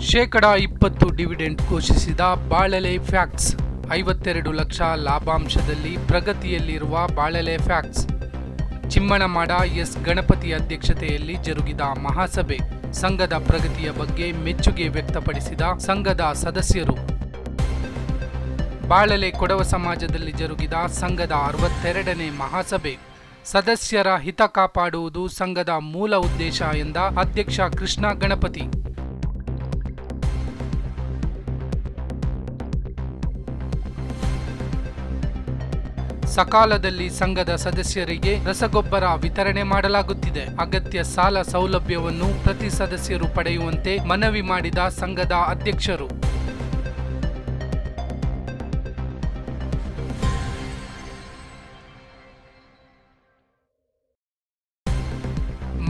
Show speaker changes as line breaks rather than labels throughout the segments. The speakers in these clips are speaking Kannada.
ಶೇಕಡ ಇಪ್ಪತ್ತು ಡಿವಿಡೆಂಡ್ ಘೋಷಿಸಿದ ಬಾಳೆಲೆ ಫ್ಯಾಕ್ಟ್ಸ್. ಐವತ್ತೆರಡು ಲಕ್ಷ ಲಾಭಾಂಶದಲ್ಲಿ ಪ್ರಗತಿಯಲ್ಲಿರುವ ಬಾಳೆಲೆ ಫ್ಯಾಕ್ಟ್ಸ್. ಚಿಮ್ಮಣಮಾಡ ಎಸ್ ಗಣಪತಿ ಅಧ್ಯಕ್ಷತೆಯಲ್ಲಿ ಜರುಗಿದ ಮಹಾಸಭೆ, ಸಂಘದ ಪ್ರಗತಿಯ ಬಗ್ಗೆ ಮೆಚ್ಚುಗೆ ವ್ಯಕ್ತಪಡಿಸಿದ ಸಂಘದ ಸದಸ್ಯರು. ಬಾಳಲೆ ಕೊಡವ ಸಮಾಜದಲ್ಲಿ ಜರುಗಿದ ಸಂಘದ ಅರವತ್ತೆರಡನೇ ಮಹಾಸಭೆ. ಸದಸ್ಯರ ಹಿತ ಕಾಪಾಡುವುದು ಸಂಘದ ಮೂಲ ಉದ್ದೇಶ ಎಂದ ಅಧ್ಯಕ್ಷ ಕೃಷ್ಣ ಗಣಪತಿ. ಸಕಾಲದಲ್ಲಿ ಸಂಘದ ಸದಸ್ಯರಿಗೆ ರಸಗೊಬ್ಬರ ವಿತರಣೆ ಮಾಡಲಾಗುತ್ತಿದೆ. ಅಗತ್ಯ ಸಾಲ ಸೌಲಭ್ಯವನ್ನು ಪ್ರತಿ ಸದಸ್ಯರು ಪಡೆಯುವಂತೆ ಮನವಿ ಮಾಡಿದ ಸಂಘದ ಅಧ್ಯಕ್ಷರು.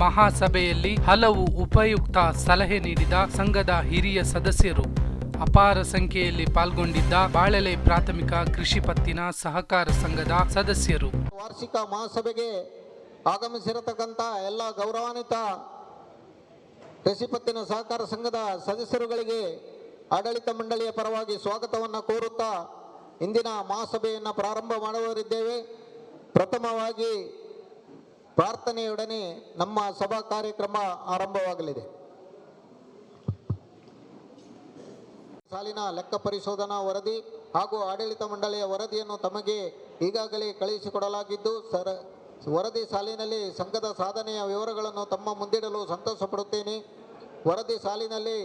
ಮಹಾಸಭೆಯಲ್ಲಿ ಹಲವು ಉಪಯುಕ್ತ ಸಲಹೆ ನೀಡಿದ ಸಂಘದ ಹಿರಿಯ ಸದಸ್ಯರು. ಅಪಾರ ಸಂಖ್ಯೆಯಲ್ಲಿ ಪಾಲ್ಗೊಂಡಿದ್ದ ಬಾಳೆಲೆ ಪ್ರಾಥಮಿಕ ಕೃಷಿ ಪತ್ತಿನ ಸಹಕಾರ ಸಂಘದ ಸದಸ್ಯರು.
ವಾರ್ಷಿಕ ಮಹಾಸಭೆಗೆ ಆಗಮಿಸಿರತಕ್ಕಂಥ ಎಲ್ಲ ಗೌರವಾನ್ವಿತ ಕೃಷಿ ಪತ್ತಿನ ಸಹಕಾರ ಸಂಘದ ಸದಸ್ಯರುಗಳಿಗೆ ಆಡಳಿತ ಮಂಡಳಿಯ ಪರವಾಗಿ ಸ್ವಾಗತವನ್ನು ಕೋರುತ್ತಾ ಇಂದಿನ ಮಹಾಸಭೆಯನ್ನು ಪ್ರಾರಂಭ ಮಾಡುವರಿದ್ದೇವೆ ಪ್ರಥಮವಾಗಿ ಪ್ರಾರ್ಥನೆಯೊಡನೆ ನಮ್ಮ ಸಭಾ ಕಾರ್ಯಕ್ರಮ ಆರಂಭವಾಗಲಿದೆ. ಸಾಲಿನ ಲೆಕ್ಕ ಪರಿಶೋಧನಾ ವರದಿ ಹಾಗೂ ಆಡಳಿತ ಮಂಡಳಿಯ ವರದಿಯನ್ನು ತಮಗೆ ಈಗಾಗಲೇ ಕಳುಹಿಸಿಕೊಡಲಾಗಿದ್ದು, ಸರ, ವರದಿ ಸಾಲಿನಲ್ಲಿ ಸಂಘದ ಸಾಧನೆಯ ವಿವರಗಳನ್ನು ತಮ್ಮ ಮುಂದಿಡಲು ಸಂತೋಷ ಪಡುತ್ತೇನೆ ವರದಿ ಸಾಲಿನಲ್ಲಿ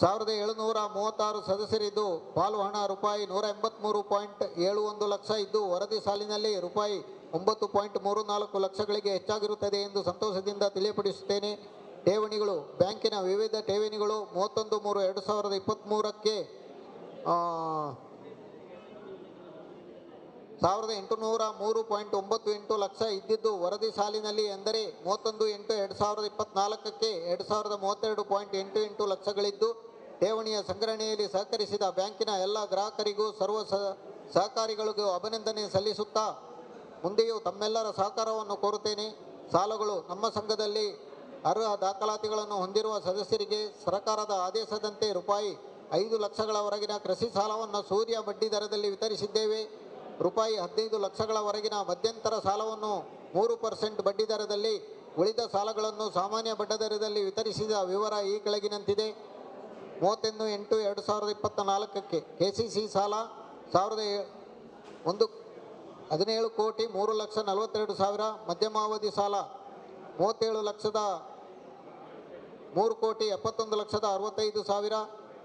ಸಾವಿರದ ಏಳುನೂರ ಮೂವತ್ತಾರು ಸದಸ್ಯರಿದ್ದು, ಪಾಲು ಹಣ ರೂಪಾಯಿ ನೂರ ಎಂಬತ್ತ್ಮೂರು ಪಾಯಿಂಟ್ ಏಳು ಒಂದು ಲಕ್ಷ ಇದ್ದು, ವರದಿ ಸಾಲಿನಲ್ಲಿ ರೂಪಾಯಿ ಒಂಬತ್ತು ಪಾಯಿಂಟ್ ಮೂರು ನಾಲ್ಕು ಲಕ್ಷಗಳಿಗೆ ಹೆಚ್ಚಾಗಿರುತ್ತದೆ ಎಂದು ಸಂತೋಷದಿಂದ ತಿಳಿಯಪಡಿಸುತ್ತೇನೆ. ಠೇವಣಿಗಳು, ಬ್ಯಾಂಕಿನ ವಿವಿಧ ಠೇವಣಿಗಳು ಮೂವತ್ತೊಂದು ಮೂರು ಎರಡು ಸಾವಿರದ ಇಪ್ಪತ್ತ್ಮೂರಕ್ಕೆ ಸಾವಿರದ ಎಂಟುನೂರ ಮೂರು ಪಾಯಿಂಟ್ ಒಂಬತ್ತು ಎಂಟು ಲಕ್ಷ ಇದ್ದಿದ್ದು ವರದಿ ಸಾಲಿನಲ್ಲಿ ಎಂದರೆ ಮೂವತ್ತೊಂದು ಎಂಟು ಎರಡು ಸಾವಿರದ ಇಪ್ಪತ್ನಾಲ್ಕಕ್ಕೆ ಎರಡು ಸಾವಿರದ ಮೂವತ್ತೆರಡು ಪಾಯಿಂಟ್ ಎಂಟು ಎಂಟು ಲಕ್ಷಗಳಿದ್ದು, ಠೇವಣಿಯ ಸಂಗ್ರಹಣೆಯಲ್ಲಿ ಸಹಕರಿಸಿದ ಬ್ಯಾಂಕಿನ ಎಲ್ಲ ಗ್ರಾಹಕರಿಗೂ ಸರ್ವ ಸಹಕಾರಿಗಳಿಗೂ ಅಭಿನಂದನೆ ಸಲ್ಲಿಸುತ್ತಾ ಮುಂದೆಯೂ ತಮ್ಮೆಲ್ಲರ ಸಹಕಾರವನ್ನು ಕೋರುತ್ತೇನೆ. ಸಾಲಗಳು ನಮ್ಮ ಸಂಘದಲ್ಲಿ ಅರ್ಹ ದಾಖಲಾತಿಗಳನ್ನು ಹೊಂದಿರುವ ಸದಸ್ಯರಿಗೆ ಸರ್ಕಾರದ ಆದೇಶದಂತೆ ರೂಪಾಯಿ ಐದು ಲಕ್ಷಗಳವರೆಗಿನ ಕೃಷಿ ಸಾಲವನ್ನು ಸೂರ್ಯ ಬಡ್ಡಿ ದರದಲ್ಲಿ ವಿತರಿಸಿದ್ದೇವೆ. ರೂಪಾಯಿ ಹದಿನೈದು ಲಕ್ಷಗಳವರೆಗಿನ ಮಧ್ಯಂತರ ಸಾಲವನ್ನು ಮೂರು ಪರ್ಸೆಂಟ್ ಬಡ್ಡಿ ದರದಲ್ಲಿ ಉಳಿದ ಸಾಲಗಳನ್ನು ಸಾಮಾನ್ಯ ಬಡ್ಡಿ ದರದಲ್ಲಿ ವಿತರಿಸಿದ ವಿವರ ಈ ಕೆಳಗಿನಂತಿದೆ. ಮೂವತ್ತೊಂದು ಎಂಟು ಎರಡು ಸಾವಿರದ ಇಪ್ಪತ್ತ ನಾಲ್ಕಕ್ಕೆ ಕೆ ಸಿ ಸಿ ಸಾಲ ಸಾವಿರದ ಒಂದು ಹದಿನೇಳು ಕೋಟಿ ಮೂರು ಲಕ್ಷ ನಲವತ್ತೆರಡು ಸಾವಿರ ಮಧ್ಯಮಾವಧಿ ಸಾಲ ಮೂವತ್ತೇಳು ಲಕ್ಷದ ಮೂರು ಕೋಟಿ ಎಪ್ಪತ್ತೊಂದು ಲಕ್ಷದ ಅರವತ್ತೈದು ಸಾವಿರ.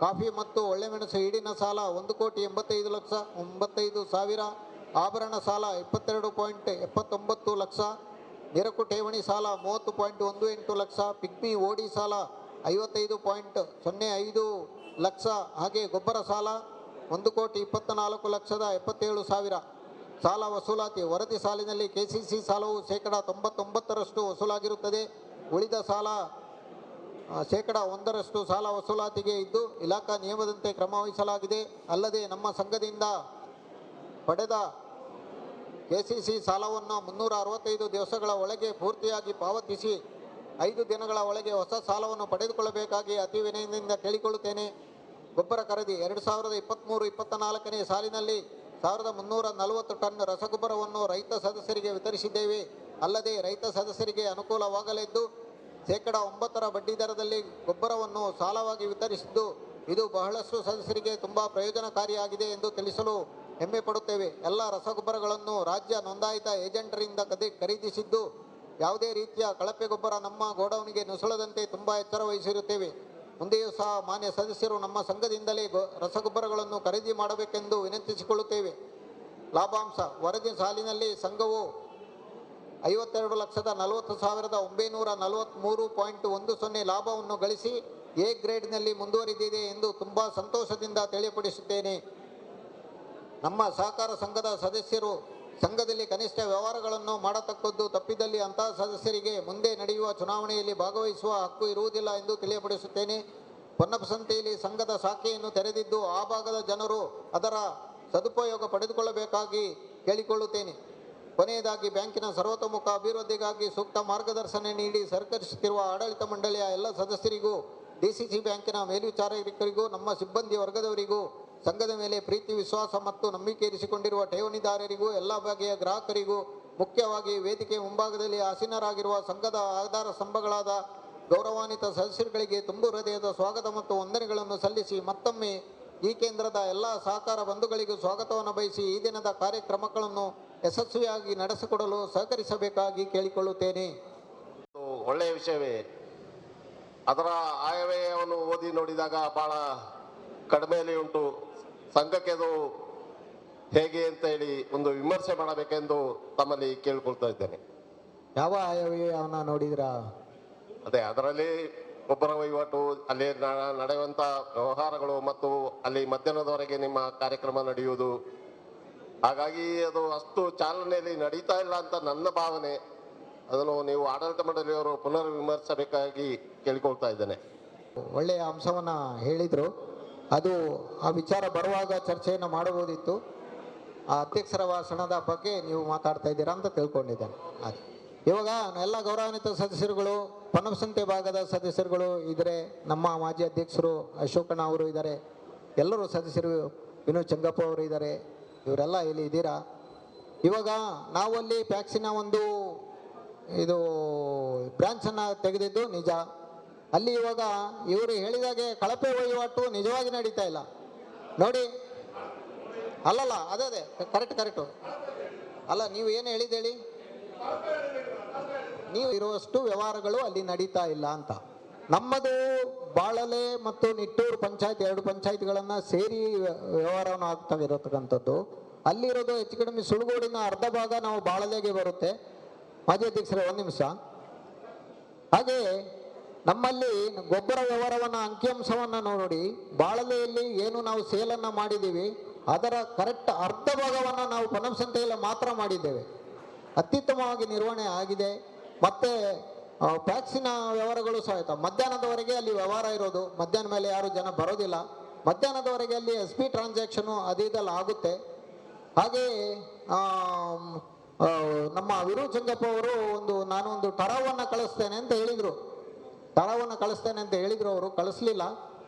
ಕಾಫಿ ಮತ್ತು ಒಳ್ಳೆಮೆಣಸು ಈಡಿನ ಸಾಲ ಒಂದು ಕೋಟಿ ಎಂಬತ್ತೈದು ಲಕ್ಷ ಒಂಬತ್ತೈದು ಸಾವಿರ. ಆಭರಣ ಸಾಲ ಇಪ್ಪತ್ತೆರಡು ಪಾಯಿಂಟ್ ಎಪ್ಪತ್ತೊಂಬತ್ತು ಲಕ್ಷ. ನಿರಕು ಠೇವಣಿ ಸಾಲ ಮೂವತ್ತು ಪಾಯಿಂಟ್ ಒಂದು ಎಂಟು ಲಕ್ಷ. ಪಿಗ್ಮಿ ಓಡಿ ಸಾಲ ಐವತ್ತೈದು ಪಾಯಿಂಟ್ ಸೊನ್ನೆ ಐದು ಲಕ್ಷ. ಹಾಗೆ ಗೊಬ್ಬರ ಸಾಲ ಒಂದು ಕೋಟಿ ಇಪ್ಪತ್ತ ನಾಲ್ಕು ಲಕ್ಷದ ಎಪ್ಪತ್ತೇಳು ಸಾವಿರ. ಸಾಲ ವಸೂಲಾತಿ ವರದಿ ಸಾಲಿನಲ್ಲಿ ಕೆ ಸಿ ಸಿ ಸಾಲವು ಶೇಕಡಾ ತೊಂಬತ್ತೊಂಬತ್ತರಷ್ಟು ವಸೂಲಾಗಿರುತ್ತದೆ. ಉಳಿದ ಸಾಲ ಶೇಕಡ ಒಂದರಷ್ಟು ಸಾಲ ವಸೂಲಾತಿಗೆ ಇದ್ದು ಇಲಾಖಾ ನಿಯಮದಂತೆ ಕ್ರಮ ವಹಿಸಲಾಗಿದೆ. ಅಲ್ಲದೆ ನಮ್ಮ ಸಂಘದಿಂದ ಪಡೆದ ಕೆಸಿಸಿ ಸಾಲವನ್ನು ಮುನ್ನೂರ ಅರವತ್ತೈದು ದಿವಸಗಳ ಒಳಗೆ ಪೂರ್ತಿಯಾಗಿ ಪಾವತಿಸಿ ಐದು ದಿನಗಳ ಒಳಗೆ ಹೊಸ ಸಾಲವನ್ನು ಪಡೆದುಕೊಳ್ಳಬೇಕಾಗಿ ಅತಿ ವಿನಯದಿಂದ ಕೇಳಿಕೊಳ್ಳುತ್ತೇನೆ. ಗೊಬ್ಬರ ಖರೀದಿ ಎರಡು ಸಾವಿರದ ಇಪ್ಪತ್ತ್ಮೂರು ಇಪ್ಪತ್ತ ನಾಲ್ಕನೇ ಸಾಲಿನಲ್ಲಿ ಸಾವಿರದ ಮುನ್ನೂರ ನಲವತ್ತು ಟನ್ ರಸಗೊಬ್ಬರವನ್ನು ರೈತ ಸದಸ್ಯರಿಗೆ ವಿತರಿಸಿದ್ದೇವೆ. ಅಲ್ಲದೆ ರೈತ ಸದಸ್ಯರಿಗೆ ಅನುಕೂಲವಾಗಲಿದ್ದು ಶೇಕಡ ಒಂಬತ್ತರ ಬಡ್ಡಿ ದರದಲ್ಲಿ ಗೊಬ್ಬರವನ್ನು ಸಾಲವಾಗಿ ವಿತರಿಸಿದ್ದು, ಇದು ಬಹಳಷ್ಟು ಸದಸ್ಯರಿಗೆ ತುಂಬ ಪ್ರಯೋಜನಕಾರಿಯಾಗಿದೆ ಎಂದು ತಿಳಿಸಲು ಹೆಮ್ಮೆ ಪಡುತ್ತೇವೆ. ಎಲ್ಲ ರಸಗೊಬ್ಬರಗಳನ್ನು ರಾಜ್ಯ ನೋಂದಾಯಿತ ಏಜೆಂಟರಿಂದ ಕದಿ, ಖರೀದಿಸಿದ್ದು, ಯಾವುದೇ ರೀತಿಯ ಕಳಪೆ ಗೊಬ್ಬರ ನಮ್ಮ ಗೋಡೌನಿಗೆ ನುಸುಳದಂತೆ ತುಂಬ ಎಚ್ಚರ ವಹಿಸಿರುತ್ತೇವೆ. ಮುಂದೆಯೂ ಸಹ ಮಾನ್ಯ ಸದಸ್ಯರು ನಮ್ಮ ಸಂಘದಿಂದಲೇ ರಸಗೊಬ್ಬರಗಳನ್ನು ಖರೀದಿ ಮಾಡಬೇಕೆಂದು ವಿನಂತಿಸಿಕೊಳ್ಳುತ್ತೇವೆ. ಲಾಭಾಂಶ ವರದಿ ಸಾಲಿನಲ್ಲಿ ಸಂಘವು ಐವತ್ತೆರಡು ಲಕ್ಷದ ನಲವತ್ತು ಸಾವಿರದ ಒಂಬೈನೂರ ನಲವತ್ತ್ಮೂರು ಪಾಯಿಂಟ್ ಒಂದು ಸೊನ್ನೆ ಲಾಭವನ್ನು ಗಳಿಸಿ ಎ ಗ್ರೇಡ್ನಲ್ಲಿ ಮುಂದುವರಿದಿದೆ ಎಂದು ತುಂಬ ಸಂತೋಷದಿಂದ ತಿಳಿಯಪಡಿಸುತ್ತೇನೆ. ನಮ್ಮ ಸಹಕಾರ ಸಂಘದ ಸದಸ್ಯರು ಸಂಘದಲ್ಲಿ ಕನಿಷ್ಠ ವ್ಯವಹಾರಗಳನ್ನು ಮಾಡತಕ್ಕದ್ದು ತಪ್ಪಿದಲ್ಲಿ ಅಂತಹ ಸದಸ್ಯರಿಗೆ ಮುಂದೆ ನಡೆಯುವ ಚುನಾವಣೆಯಲ್ಲಿ ಭಾಗವಹಿಸುವ ಹಕ್ಕು ಇರುವುದಿಲ್ಲ ಎಂದು ತಿಳಿಯಪಡಿಸುತ್ತೇನೆ. ಪೊನ್ನಪಸಂತೆಯಲ್ಲಿ ಸಂಘದ ಶಾಖೆಯನ್ನು ತೆರೆದಿದ್ದು ಆ ಭಾಗದ ಜನರು ಅದರ ಸದುಪಯೋಗ ಪಡೆದುಕೊಳ್ಳಬೇಕಾಗಿ ಕೇಳಿಕೊಳ್ಳುತ್ತೇನೆ. ಕೊನೆಯದಾಗಿ ಬ್ಯಾಂಕಿನ ಸರ್ವತೋಮುಖ ಅಭಿವೃದ್ಧಿಗಾಗಿ ಸೂಕ್ತ ಮಾರ್ಗದರ್ಶನ ನೀಡಿ ಸಹಕರಿಸುತ್ತಿರುವ ಆಡಳಿತ ಮಂಡಳಿಯ ಎಲ್ಲ ಸದಸ್ಯರಿಗೂ, ಡಿಸಿಸಿ ಬ್ಯಾಂಕಿನ ಮೇಲ್ವಿಚಾರಕರಿಗೂ, ನಮ್ಮ ಸಿಬ್ಬಂದಿ ವರ್ಗದವರಿಗೂ, ಸಂಘದ ಮೇಲೆ ಪ್ರೀತಿ, ವಿಶ್ವಾಸ ಮತ್ತು ನಂಬಿಕೆ ಇರಿಸಿಕೊಂಡಿರುವ ಠೇವಣಿದಾರರಿಗೂ, ಎಲ್ಲ ಬಗೆಯ ಗ್ರಾಹಕರಿಗೂ, ಮುಖ್ಯವಾಗಿ ವೇದಿಕೆ ಮುಂಭಾಗದಲ್ಲಿ ಆಸೀನರಾಗಿರುವ ಸಂಘದ ಆಧಾರ ಸ್ತಂಭಗಳಾದ ಗೌರವಾನ್ವಿತ ಸದಸ್ಯರುಗಳಿಗೆ ತುಂಬು ಹೃದಯದ ಸ್ವಾಗತ ಮತ್ತು ವಂದನೆಗಳನ್ನು ಸಲ್ಲಿಸಿ ಮತ್ತೊಮ್ಮೆ ಈ ಕೇಂದ್ರದ ಎಲ್ಲ ಸಹಕಾರ ಬಂಧುಗಳಿಗೂ ಸ್ವಾಗತವನ್ನು ಬಯಸಿ ಈ ದಿನದ ಕಾರ್ಯಕ್ರಮಗಳನ್ನು ಯಶಸ್ವಿಯಾಗಿ ನಡೆಸಿಕೊಡಲು ಸಹಕರಿಸಬೇಕಾಗಿ ಕೇಳಿಕೊಳ್ಳುತ್ತೇನೆ.
ಒಳ್ಳೆಯ ವಿಷಯವೇ. ಅದರ ಆಯವ್ಯಯವನ್ನು ಓದಿ ನೋಡಿದಾಗ ಬಹಳ ಕಡಿಮೆಯಲ್ಲಿ ಉಂಟು. ಸಂಘಕ್ಕೆ ಅದು ಹೇಗೆ ಅಂತ ಹೇಳಿ ಒಂದು ವಿಮರ್ಶೆ ಮಾಡಬೇಕೆಂದು ತಮ್ಮಲ್ಲಿ ಕೇಳಿಕೊಳ್ತಾ ಇದ್ದೇನೆ.
ಯಾವ ಆಯವ್ಯಯವನ್ನ ನೋಡಿದ್ರಾ?
ಅದೇ ಅದರಲ್ಲಿ ಒಬ್ಬರ ವಹಿವಾಟು ಅಲ್ಲಿ ನ- ನಡೆಯುವಂತ ವ್ಯವಹಾರಗಳು ಮತ್ತು ಅಲ್ಲಿ ಮಧ್ಯಾಹ್ನದವರೆಗೆ ನಿಮ್ಮ ಕಾರ್ಯಕ್ರಮ ನಡೆಯುವುದು ಹಾಗಾಗಿ ಅದು ಅಷ್ಟು ಚಾಲನೆಯಲ್ಲಿ ನಡೀತಾ ಇಲ್ಲ ಅಂತ ನನ್ನ ಭಾವನೆ. ಅದನ್ನು ನೀವು ಆಡಳಿತ ಮಂಡಳಿಯವರು ಪುನರ್ ವಿಮರ್ಶಬೇಕಾಗಿ ಕೇಳಿಕೊಳ್ತಾ ಇದ್ದೇನೆ.
ಒಳ್ಳೆಯ ಅಂಶವನ್ನ ಹೇಳಿದರು. ಅದು ಆ ವಿಚಾರ ಬರುವಾಗ ಚರ್ಚೆಯನ್ನು ಮಾಡಬಹುದಿತ್ತು. ಆ ಅಧ್ಯಕ್ಷರ ಭಾಷಣದ ಬಗ್ಗೆ ನೀವು ಮಾತಾಡ್ತಾ ಇದ್ದೀರಾ ಅಂತ ತಿಳ್ಕೊಂಡಿದ್ದೇನೆ. ಅದು ಇವಾಗ ಎಲ್ಲ ಗೌರವಾನ್ವಿತ ಸದಸ್ಯರುಗಳು ಪನಸಂತೆ ಭಾಗದ ಸದಸ್ಯರುಗಳು ಇದ್ದಾರೆ ನಮ್ಮ ಮಾಜಿ ಅಧ್ಯಕ್ಷರು ಅಶೋಕಣ್ಣ ಅವರು ಇದ್ದಾರೆ. ಎಲ್ಲರೂ ಸದಸ್ಯರು, ವಿನೋದ್ ಚಂಗಪ್ಪ ಅವರು ಇದ್ದಾರೆ. ಇವರೆಲ್ಲ ಇಲ್ಲಿ ಇದ್ದೀರಾ? ಇವಾಗ ನಾವಲ್ಲಿ ಪ್ಯಾಕ್ಸಿನ ಒಂದು ಇದು ಬ್ರಾಂಚನ್ನು ತೆಗೆದಿದ್ದು ನಿಜ. ಅಲ್ಲಿ ಇವಾಗ ಇವರು ಹೇಳಿದಾಗೆ ಕಳಪೆ ವಹಿವಾಟು ನಿಜವಾಗಿ ನಡೀತಾ ಇಲ್ಲ. ನೋಡಿ. ಅಲ್ಲಲ್ಲ, ಅದೇ ಅದೇ ಕರೆಕ್ಟ್ ಕರೆಕ್ಟು ಅಲ್ಲ, ನೀವು ಏನು ಹೇಳಿದ್ದೇಳಿ ನೀವು ಇರುವಷ್ಟು ವ್ಯವಹಾರಗಳು ಅಲ್ಲಿ ನಡೀತಾ ಇಲ್ಲ ಅಂತ. ನಮ್ಮದು ಬಾಳಲೆ ಮತ್ತು ನಿಟ್ಟೂರು ಪಂಚಾಯತ್ ಎರಡು ಪಂಚಾಯತ್ಗಳನ್ನು ಸೇರಿ ವ್ಯ- ವ್ಯವಹಾರವನ್ನು ಆಗ್ತಾ ಇರತಕ್ಕಂಥದ್ದು ಅಲ್ಲಿರೋದು ಹೆಚ್ಚು ಕಡಿಮೆ ಸುಳುಗೋಡಿನ ಅರ್ಧ ಭಾಗ ನಾವು ಬಾಳಲೆಗೆ ಬರುತ್ತೆ. ಮಾಜಿ ಅಧ್ಯಕ್ಷರೇ, ಒಂದು ನಿಮಿಷ. ಹಾಗೆ ನಮ್ಮಲ್ಲಿ ಗೊಬ್ಬರ ವ್ಯವಹಾರವನ್ನು ಅಂಕಿಅಂಶವನ್ನು ನೋಡಿ. ಬಾಳಲೆಯಲ್ಲಿ ಏನು ನಾವು ಸೇಲನ್ನು ಮಾಡಿದ್ದೀವಿ, ಅದರ ಕರೆಕ್ಟ್ ಅರ್ಧ ಭಾಗವನ್ನು ನಾವು ಪನಂಸಂತೆಯಲ್ಲಿ ಮಾತ್ರ ಮಾಡಿದ್ದೇವೆ. ಅತ್ಯುತ್ತಮವಾಗಿ ನಿರ್ವಹಣೆ ಆಗಿದೆ. ಮತ್ತೆ ಆ, ವ್ಯವಹಾರಗಳು ವ್ಯವಹಾರಗಳು ಆಯ್ತಾ ಮಧ್ಯಾಹ್ನದವರೆಗೆ ಅಲ್ಲಿ ವ್ಯವಹಾರ ಇರೋದು. ಮಧ್ಯಾಹ್ನ ಮೇಲೆ ಯಾರು ಜನ ಬರೋದಿಲ್ಲ. ಮಧ್ಯಾಹ್ನದವರೆಗೆ ಅಲ್ಲಿ ಎಸ್ ಪಿ ಟ್ರಾನ್ಸಾಕ್ಷನು ಅದು ಇದೆಲ್ಲ ಆಗುತ್ತೆ. ಹಾಗೆ ಆ, ನಮ್ಮ ವಿರು ಚಂಗಪ್ಪ ಅವರು ಒಂದು ನಾನು ಒಂದು ಟರಾವನ್ನ ಕಳಿಸ್ತೇನೆ ಅಂತ ಹೇಳಿದರು. ತರವನ್ನ ಕಳಿಸ್ತೇನೆ ಅಂತ ಹೇಳಿದರು ಅವರು. ಕಳಿಸ್ಲಿಲ್ಲ.